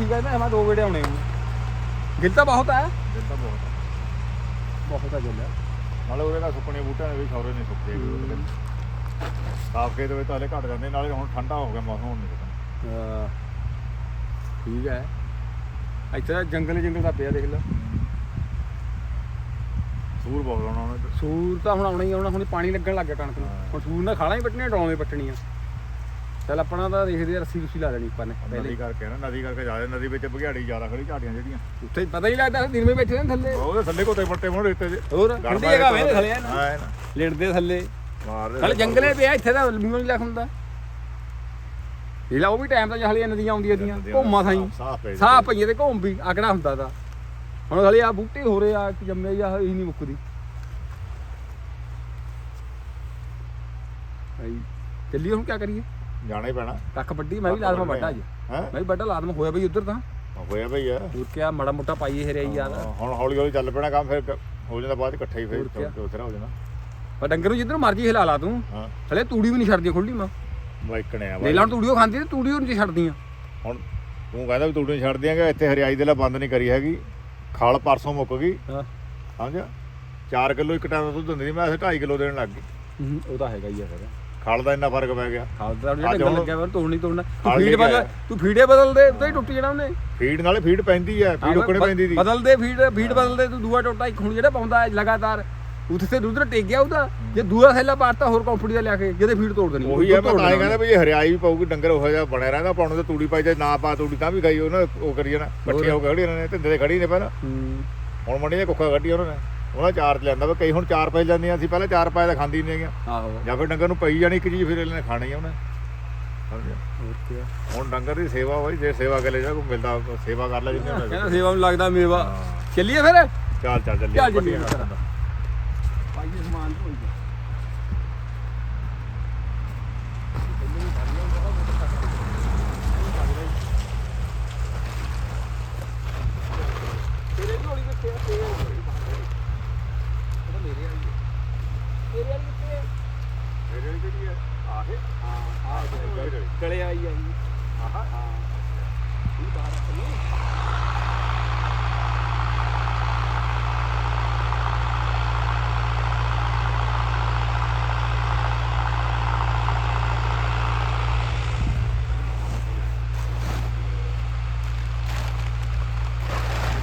ਠੀਕ ਹੈ? ਨਾ ਮੈਂ ਦੋ ਵੇੜੇ ਆਉਣੇ ਗਿਲ ਤਾਂ ਬਹੁਤ ਹੈ। ਦਿਨ ਤਾਂ ਬਹੁਤ ਆ। ਗਿਲ। ਨਾਲੇ ਉਹਦੇ ਨਾਲ ਸੁੱਕਣੇ ਬੂਟਿਆਂ ਦੇ ਵੀ ਖੌਰੇ ਨਹੀਂ ਸੁੱਕਦੇ ਸਾਫ਼ ਕੇ ਦੇ ਵਿੱਚ ਤਾਂ ਹਲੇ ਘਟ ਜਾਂਦੇ ਨਾਲੇ ਹੁਣ ਠੰਡਾ ਹੋ ਗਿਆ ਮੌਸਮ ਹੁਣ ਨਹੀਂ ਹਾਂ ਠੀਕ ਹੈ। ਇੱਥੇ ਤਾਂ ਜੰਗਲ ਜੰਗਲ ਦਾ ਪਿਆ ਦੇਖ ਲੈ। ਸੂਰ ਬਹੁਤ ਆਉਣਾ ਉਹਨੇ। ਸੂਰ ਤਾਂ ਹੁਣ ਆਉਣਾ ਹੀ ਆਉਣਾ ਹੁਣ ਪਾਣੀ ਲੱਗਣ ਲੱਗ ਗਿਆ ਕਣਕ ਨੂੰ। ਹੁਣ ਸੂਰ ਨਾਲ ਖਾਲਾਂ ਹੀ ਪੱਟਣੀਆਂ ਡੌਵੇਂ ਪੱਟਣੀਆਂ ਚੱਲ ਆਪਣਾ ਤਾਂ ਦੇਖਦੇ ਆ ਰੱਸੀ ਰੁੱਸੀ ਲਾ ਲੈਣੀ ਆਪਾਂ ਨੇ ਪਹਿਲੇ। ਨਦੀ ਕਰਕੇ ਨਾ ਨਦੀ ਕਰਕੇ ਜਾ ਨਦੀ ਵਿੱਚ ਬਘਿਆੜੀ ਜ਼ਿਆਦਾ ਖੜੀ ਝਾੜੀਆਂ ਜਿਹੜੀਆਂ। ਉੱਥੇ ਪਤਾ ਹੀ ਲੱਗਦਾ ਦਿਨ ਵਿੱਚ ਬੈਠੇ ਨੇ ਥੱਲੇ। ਉਹਦੇ ਥੱਲੇ ਕੋਤੇ ਪੱਟੇ ਮੋੜ ਦਿੱਤੇ ਜੇ ਹੋਰ ਠੰਡੀ ਜਗ੍ਹਾ ਵੇ ਥੱਲੇ ਨਾ। ਹਾਂ ਨਾ। ਲੇਟਦੇ ਥੱਲੇ। ਮਾਰਦੇ ਨਾਲੇ ਜੰਗਲੇ ਪਿਆ ਇੱਥੇ ਤਾਂ ਮੀਂਹ ਨਹੀਂ ਲੱਗ ਹੁੰਦਾ। ਇਹ ਲਾ ਉਹ ਵੀ ਟਾਈਮ ਤਾਂ ਜਹਲੀਆਂ ਨਦੀਆਂ ਆਉਂਦੀਆਂ ਦੀਆਂ ਘੁੰਮਾ ਸਾਈ। ਸਾਹ ਪਈਏ ਤੇ ਘੁੰਮ ਵੀ ਆਕੜਾ ਹੁੰਦਾ ਤਾਂ। ਹੁਣ ਹਲੇ ਆ ਬੂਟੇ ਹੋ ਰਹੇ ਆ ਜੰਮੇ ਜਾਂ ਹੀ ਨਹੀਂ ਮੁੱਕਦੀ। ਚੱਲੀਏ ਹੁਣ ਕੀ ਕਰੀਏ? ਜਾਣਾ ਹੀ ਪੈਣਾ। ਕੱਖ ਵੱਡੀ ਮੈਂ ਵੀ ਲਾਜ਼ਮਾ ਵੱਡਾ। ਅੱਜ ਹੈ? ਮੈਂ ਵੀ ਵੱਡਾ ਲਾਜ਼ਮਾ ਹੋਇਆ ਬਈ ਉਧਰ ਤਾਂ। ਹੋਇਆ ਭਈ ਆ। ਹੋਰ ਕਿਆ ਮਾੜਾ ਮੋਟਾ ਪਾਈਏ ਹਰਿਆਈ ਯਾਰ ਹੁਣ ਹੌਲੀ ਹੌਲੀ ਚੱਲ ਪੈਣਾ ਕੰਮ ਫਿਰ ਹੋ ਜਾਂਦਾ ਬਾਅਦ ਇਕੱਠਾ ਹੀ ਫਿਰ ਹੋਰ। ਚੌਥਰਾ ਹੋ ਜਾਂਦਾ ਪਰ ਡੰਗਰ ਨੂੰ ਜਿੱਧਰ ਮਰਜ਼ੀ ਹਿਲਾ ਲਾ ਤੂੰ। ਹਲੇ ਤੂੜੀ ਵੀ ਨਹੀਂ ਛੱਡਦੀ ਖੁੱਲੀ ਮਾਂ। ਵਾਈਕਣੇ ਆ ਲਾਂ ਤੂੜੀਓ ਖਾਂਦੀ ਤੇ ਤੂੜੀ ਉਹ ਨਹੀਂ ਛੱਡਦੀਆਂ। ਹੁਣ ਤੂੰ ਕਹਿੰਦਾ ਵੀ ਤੂੜੀ ਛੱਡ ਦਿਆਂਗੇ ਇੱਥੇ ਹਰਿਆਈ ਦੇ ਲਾ ਬੰਦ ਨਹੀਂ ਕਰੀ ਹੈਗੀ। ਖਾਲ ਪਰਸੋਂ ਮੁੱਕ ਗਈ। ਹਾਂ। ਸਮਝਿਆ? 4 ਕਿਲੋ ਇੱਕ ਟਾਈਮ ਦਾ ਦੁੱਧ ਦਿੰਦੀ ਮੈਂ ਅਸੀਂ 2.5 ਕਿਲੋ ਦੇਣ ਲੱਗ ਗਈ ਉਹ ਤਾਂ ਹੈਗਾ ਹੀ ਆ ਫਿਰ। ਖਾਲ ਦਾ ਇੰਨਾ ਫ਼ਰਕ ਪੈ ਗਿਆ। ਖਾਲਦਾ ਜਿਹੜਾ ਡੰਗਰ ਲੱਗਿਆ ਵਾ ਤੋੜ ਨਹੀਂ ਤੋੜਨਾ ਤੂੰ ਫੀਡ ਬਦਲ। ਤੂੰ ਫੀਡੇ ਬਦਲ ਦੇ ਉੱਤੇ ਹੀ ਟੁੱਟ ਜਾਣਾ ਉਹਨੇ। ਫੀਡ ਨਾਲੇ ਫੀਡ ਪੈਂਦੀ ਹੈ ਫੀਡ ਉੱਕਣੇ ਪੈਂਦੀ ਦੀ ਬਦਲ ਦੇ ਫੀਡ ਫੀਡ ਬਦਲ ਦੇ ਤੂੰ ਦੂਆ ਟੋਟਾ ਇੱਕ ਹੁਣ ਜਿਹੜਾ ਪਾਉਂਦਾ ਲਗਾਤਾਰ। ਉੱਥੇ ਤੇ ਦੁੱਧ ਟੇਕ ਗਿਆ ਉਹਦਾ। ਜੇ ਦੂਆ ਥੈਲਾ ਪਾਤਾ ਹੋਰ ਕੰਪਨੀ ਦਾ ਲਿਆ ਕੇ ਜਿਹਦੇ ਫੀਡ ਤੋੜ ਦੇਣੀ ਉਹੀ ਹੈ ਮੈਂ ਤਾਂ ਕਹਿੰਦਾ ਵੀ ਇਹ ਹਰਿਆਈ ਵੀ ਪਾਊਗੀ ਡੰਗਰ ਉਹੋ ਜਿਹਾ ਬਣਿਆ ਰਹਿੰਦਾ ਪਾਉਣ ਤੇ ਤੂੜੀ ਪਾਈ ਜੇ ਨਾ ਪਾ ਤੂੜੀ ਤਾਂ ਵੀ ਗਈ ਉਹਨਾਂ ਉਹ ਕਰੀ ਜਾਣਾ। ਇਕੱਠੀਆਂ ਹੋ ਕੇ ਖੜੀ ਨੇ ਧਿੰਦੇ ਤੇ ਖੜੀ ਨੇ ਪਹਿਲਾਂ। ਹੁਣ ਮੰਡੀ ਦੇ ਕੁੱਖਾ ਕੱਢੀ ਉਹਨਾਂ। ਨੇ ਉਹਨਾਂ ਚਾਰ ਚ ਲੈਂਦਾ ਵਾ। ਕਈ ਹੁਣ ਚਾਰ ਪੈ ਜਾਂਦੀਆਂ ਸੀ ਪਹਿਲਾਂ ਚਾਰ ਪਾਏ ਤਾਂ ਖਾਂਦੀ ਨਹੀਂ ਹੈਗੀਆਂ। ਆਹੋ। ਜਾਂ ਫਿਰ ਡੰਗਰ ਨੂੰ ਪਈ ਜਾਣੀ ਇੱਕ ਚੀਜ਼ ਫਿਰ ਇਹਨੇ ਖਾਣੀ ਆ ਉਹਨੇ। ਸਮਝਿਆ ਹੋਰ ਕੀ ਆ। ਹੁਣ ਡੰਗਰ ਦੀ ਸੇਵਾ ਹੋਈ ਜੇ ਸੇਵਾ ਕਰ ਲੈ ਜਾ ਕੋਈ ਮਿਲਦਾ ਸੇਵਾ ਕਰ ਲੈ ਜਿੰਨੇ ਕਹਿੰਦਾ ਸੇਵਾ ਨੂੰ ਲੱਗਦਾ ਮੇਵਾ। ਚੱਲੀਏ ਫਿਰ? ਚੱਲ ਚੱਲ ਚੱਲੀ ਚੱਲ। ਚੱਲੀਏ। ਪਾਈਏ ਸਮਾਨ ਧੋਈ ਝੋਲੀ ਕਿੱਥੇ ਆ ਤੇਰੇ ਝੋਲੀ ਬਾਹਰ ਹੈ ਉਹ ਮੇਰੇ ਵਾਲੀ ਹੈ ਤੇਰੇ ਵਾਲੀ ਕਿੱਥੇ ਹੈ ਮੇਰੇ ਵਾਲੀ ਕਿਹੜੀ ਹੈ ਆਹੇ ਹਾਂ ਆ ਗਲੇ ਆਈ ਆਈ ਆਹਾ ਹਾਂ ਇਹ ਬਾਹਰ ਆ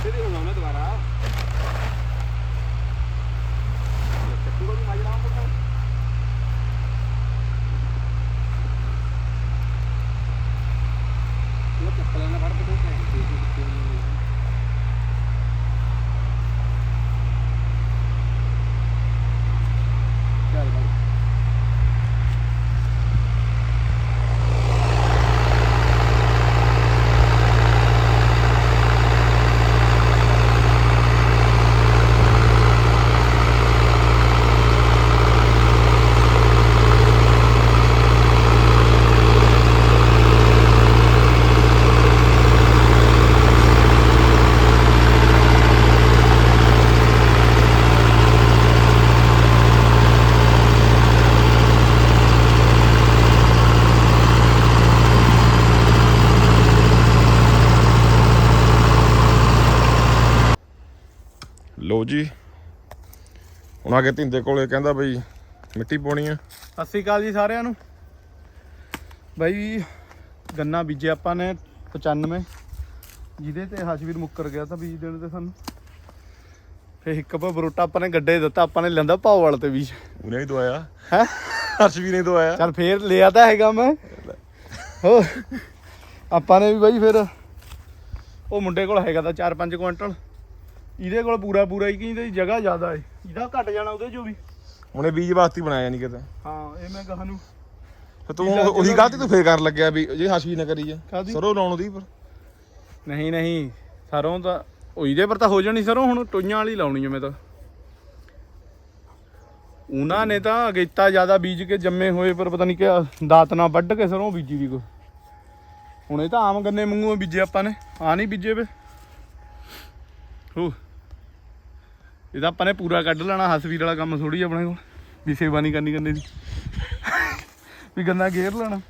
ਤੇਰੇ ਹੁਣ ਆਉਣਾ ਦੁਬਾਰਾ ਚੱਕੂ ਕੋਲ ਮਾਜਰਾ ਆਉਂਦਾ ਇਹ ਚੱਪਲਾਂ ਨਾਲ ਫੜ ਕੇ ਦੋ ਭੈਣ ਦੇ ਦਿੱਤੇ ਚੱਲ ਬਾਈ ਲੋ ਜੀ। ਹੁਣ ਆ ਕੇ ਤਿੰਦੇ ਕੋਲੇ ਕਹਿੰਦਾ ਬਈ ਮਿੱਟੀ ਪਾਉਣੀ ਆ। ਸਤਿ ਸ਼੍ਰੀ ਅਕਾਲ ਜੀ ਸਾਰਿਆਂ ਨੂੰ। ਬਾਈ ਗੰਨਾ ਬੀਜਿਆ ਆਪਾਂ ਨੇ 95 ਜਿਹਦੇ ਤੇ ਹਸ਼ਵੀਰ ਮੁੱਕਰ ਗਿਆ ਤਾਂ ਬੀਜ ਦੇਣ ਤੇ ਸਾਨੂੰ। ਫੇ ਇੱਕ ਪਾ ਬਰੋਟਾ ਆਪਾਂ ਨੇ ਗੱਡੇ ਦਿੱਤਾ ਆਪਾਂ ਨੇ ਲੈਂਦਾ ਭਾਉ ਵਾਲ ਤੇ ਬੀਜ। ਉਹਨੇ ਹੀ ਦਵਾਇਆ। ਹੈ? ਹਰਸ਼ ਵੀ ਨੇ ਦਵਾਇਆ। ਚੱਲ ਫੇਰ ਲਿਆ ਤਾਂ ਹੈਗਾ ਮੈਂ। ਹੋ ਆਪਾਂ ਨੇ ਵੀ ਬਾਈ ਫਿਰ ਉਹ ਮੁੰਡੇ ਕੋਲ ਹੈਗਾ ਤਾਂ 4-5 ਕੁਇੰਟਲ। ਇਹਦੇ ਕੋਲ ਪੂਰਾ ਪੂਰਾ ਹੀ ਕਹਿੰਦੇ ਜਗ੍ਹਾ ਜ਼ਿਆਦਾ ਏ। ਇਹਦਾ ਘਟ ਜਾਣਾ ਉਹਦੇ ਚੋਂ ਵੀ। ਉਹਨੇ ਬੀਜ ਵਾਸਤੇ ਬਣਾਇਆ ਨਹੀਂ ਕਿਤੇ। ਹਾਂ ਇਹ ਮੈਂ ਕਹਾਂ ਨੂੰ। ਫਿਰ ਤੂੰ ਉਹੀ ਗਲਤੀ ਤੂੰ ਫੇਰ ਕਰਨ ਲੱਗਿਆ ਵੀ ਜੇ ਹਰਸ਼ ਵੀ ਨਾ ਕਰੀ ਆ? ਸਰੋਂ ਲਾਉਣ ਦੀ ਪਰ। ਨਹੀਂ ਨਹੀਂ ਸਰੋਂ ਤਾਂ ਉਹ ਇਹਦੇ ਪਰ ਤਾਂ ਹੋ ਜਾਣੀ ਸਰੋਂ ਹੁਣ ਟੋਈਆਂ ਵਾਲੀ ਲਾਉਣੀ ਮੈਂ ਤਾਂ। ਉਹਨਾਂ ਨੇ ਤਾਂ ਅਗੇਤਾ ਜ਼ਿਆਦਾ ਬੀਜ ਕੇ ਜੰਮੇ ਹੋਏ ਪਰ ਪਤਾ ਨਹੀਂ ਕਿਆ ਦਾਤ ਨਾਲ ਵੱਢ ਕੇ ਸਰੋਂ ਬੀਜੀ ਵੀ ਕੋ ਹੁਣ ਇਹ ਤਾਂ ਆਮ ਗੰਨੇ ਵਾਂਗੂ ਬੀਜੇ ਆਪਾਂ ਨੇ ਆ ਨਹੀਂ ਬੀਜੇ ਵੇ। ਹੋ। ਇਹਦਾ ਆਪਾਂ ਨੇ ਪੂਰਾ ਕੱਢ ਲੈਣਾ ਹਸਵੀਰ ਵਾਲਾ ਕੰਮ ਥੋੜੀ ਆਪਣੇ ਕੋਲ, ਵੀ ਸੇਵਾ ਨਹੀਂ ਕਰਨੀ ਕਰਨੀ ਦੀ। ਵੀ ਗੰਨਾ ਗੇਰ ਲੈਣਾ।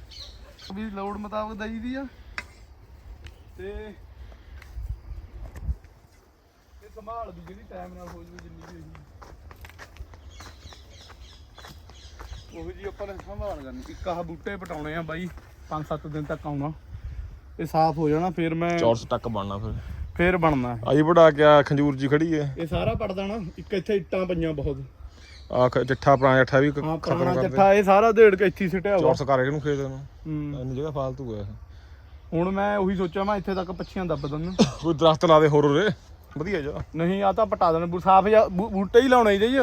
ਵੀ ਲੋੜ ਮੁਤਾਬਕ ਦਈ ਦੀ ਆ। ਤੇ ਇਹ ਸੰਭਾਲ ਵੀ ਜਿਹੜੀ ਟਾਈਮ ਨਾਲ ਹੋ ਜਵੇ ਜਿੰਨੀ ਵੀ ਹੋਈ। ਉਹ ਜੀ ਆਪਾਂ ਨੇ ਸੰਭਾਲ ਕਰਨੀ। ਇੱਕ ਆਹ ਬੂਟੇ ਪਟਾਉਣੇ ਆ ਬਾਈ 5-7 ਦਿਨ ਤੱਕ ਆਉਣਾ। ਇਹ ਸਾਫ਼ ਹੋ ਜਾਣਾ, ਫਿਰ ਮੈਂ ਚੌਰਸ ਟੱਕ ਬਣਨਾ ਫਿਰ। ਫਿਰ ਬਣਨਾ। ਆਈ ਵੜਾ ਕੇ ਆ ਖੰਜੂਰ ਜੀ ਖੜੀ ਹੈ ਇਹ ਸਾਰਾ ਪੜ ਦੇਣਾ ਇੱਕ ਇੱਥੇ ਇੱਟਾਂ ਪਈਆਂ ਬਹੁਤ। ਆ ਚੱਠਾ ਪੁਰਾਣਾ ਚੱਠਾ ਵੀ ਹਾਂ ਖਤਮ ਪੁਰਾਣਾ ਕਰ ਦੇ ਜੱਠਾ ਇਹ ਸਾਰਾ ਢੇੜ ਕੇ ਇੱਥੇ ਸਿੱਟਿਆ ਵਾ ਚੌਰਸ ਕਰ ਇਹਨੂੰ ਖੇਤ ਨੂੰ। ਹੂੰ। ਇੰਨੀ ਜਗ੍ਹਾ ਫਾਲਤੂ ਹੈ ਹੁਣ ਮੈਂ ਉਹੀ ਸੋਚਿਆ ਮੈਂ ਇੱਥੇ ਤੱਕ ਪੱਛੀਆਂ ਦੱਬ ਦਿੰਦਾ। ਕੋਈ ਦਰਖਤ ਲਾ ਦੇ ਹੋਰ ਉਰੇ। ਵਧੀਆ ਜਾ। ਨਹੀਂ ਆ ਤਾਂ ਪਟਾ ਦੇਣੇ ਬੂ ਸਾਫ਼ ਜਾਂ ਬੂ- ਬੂਟੇ ਹੀ ਲਾਉਣੇ ਜੀ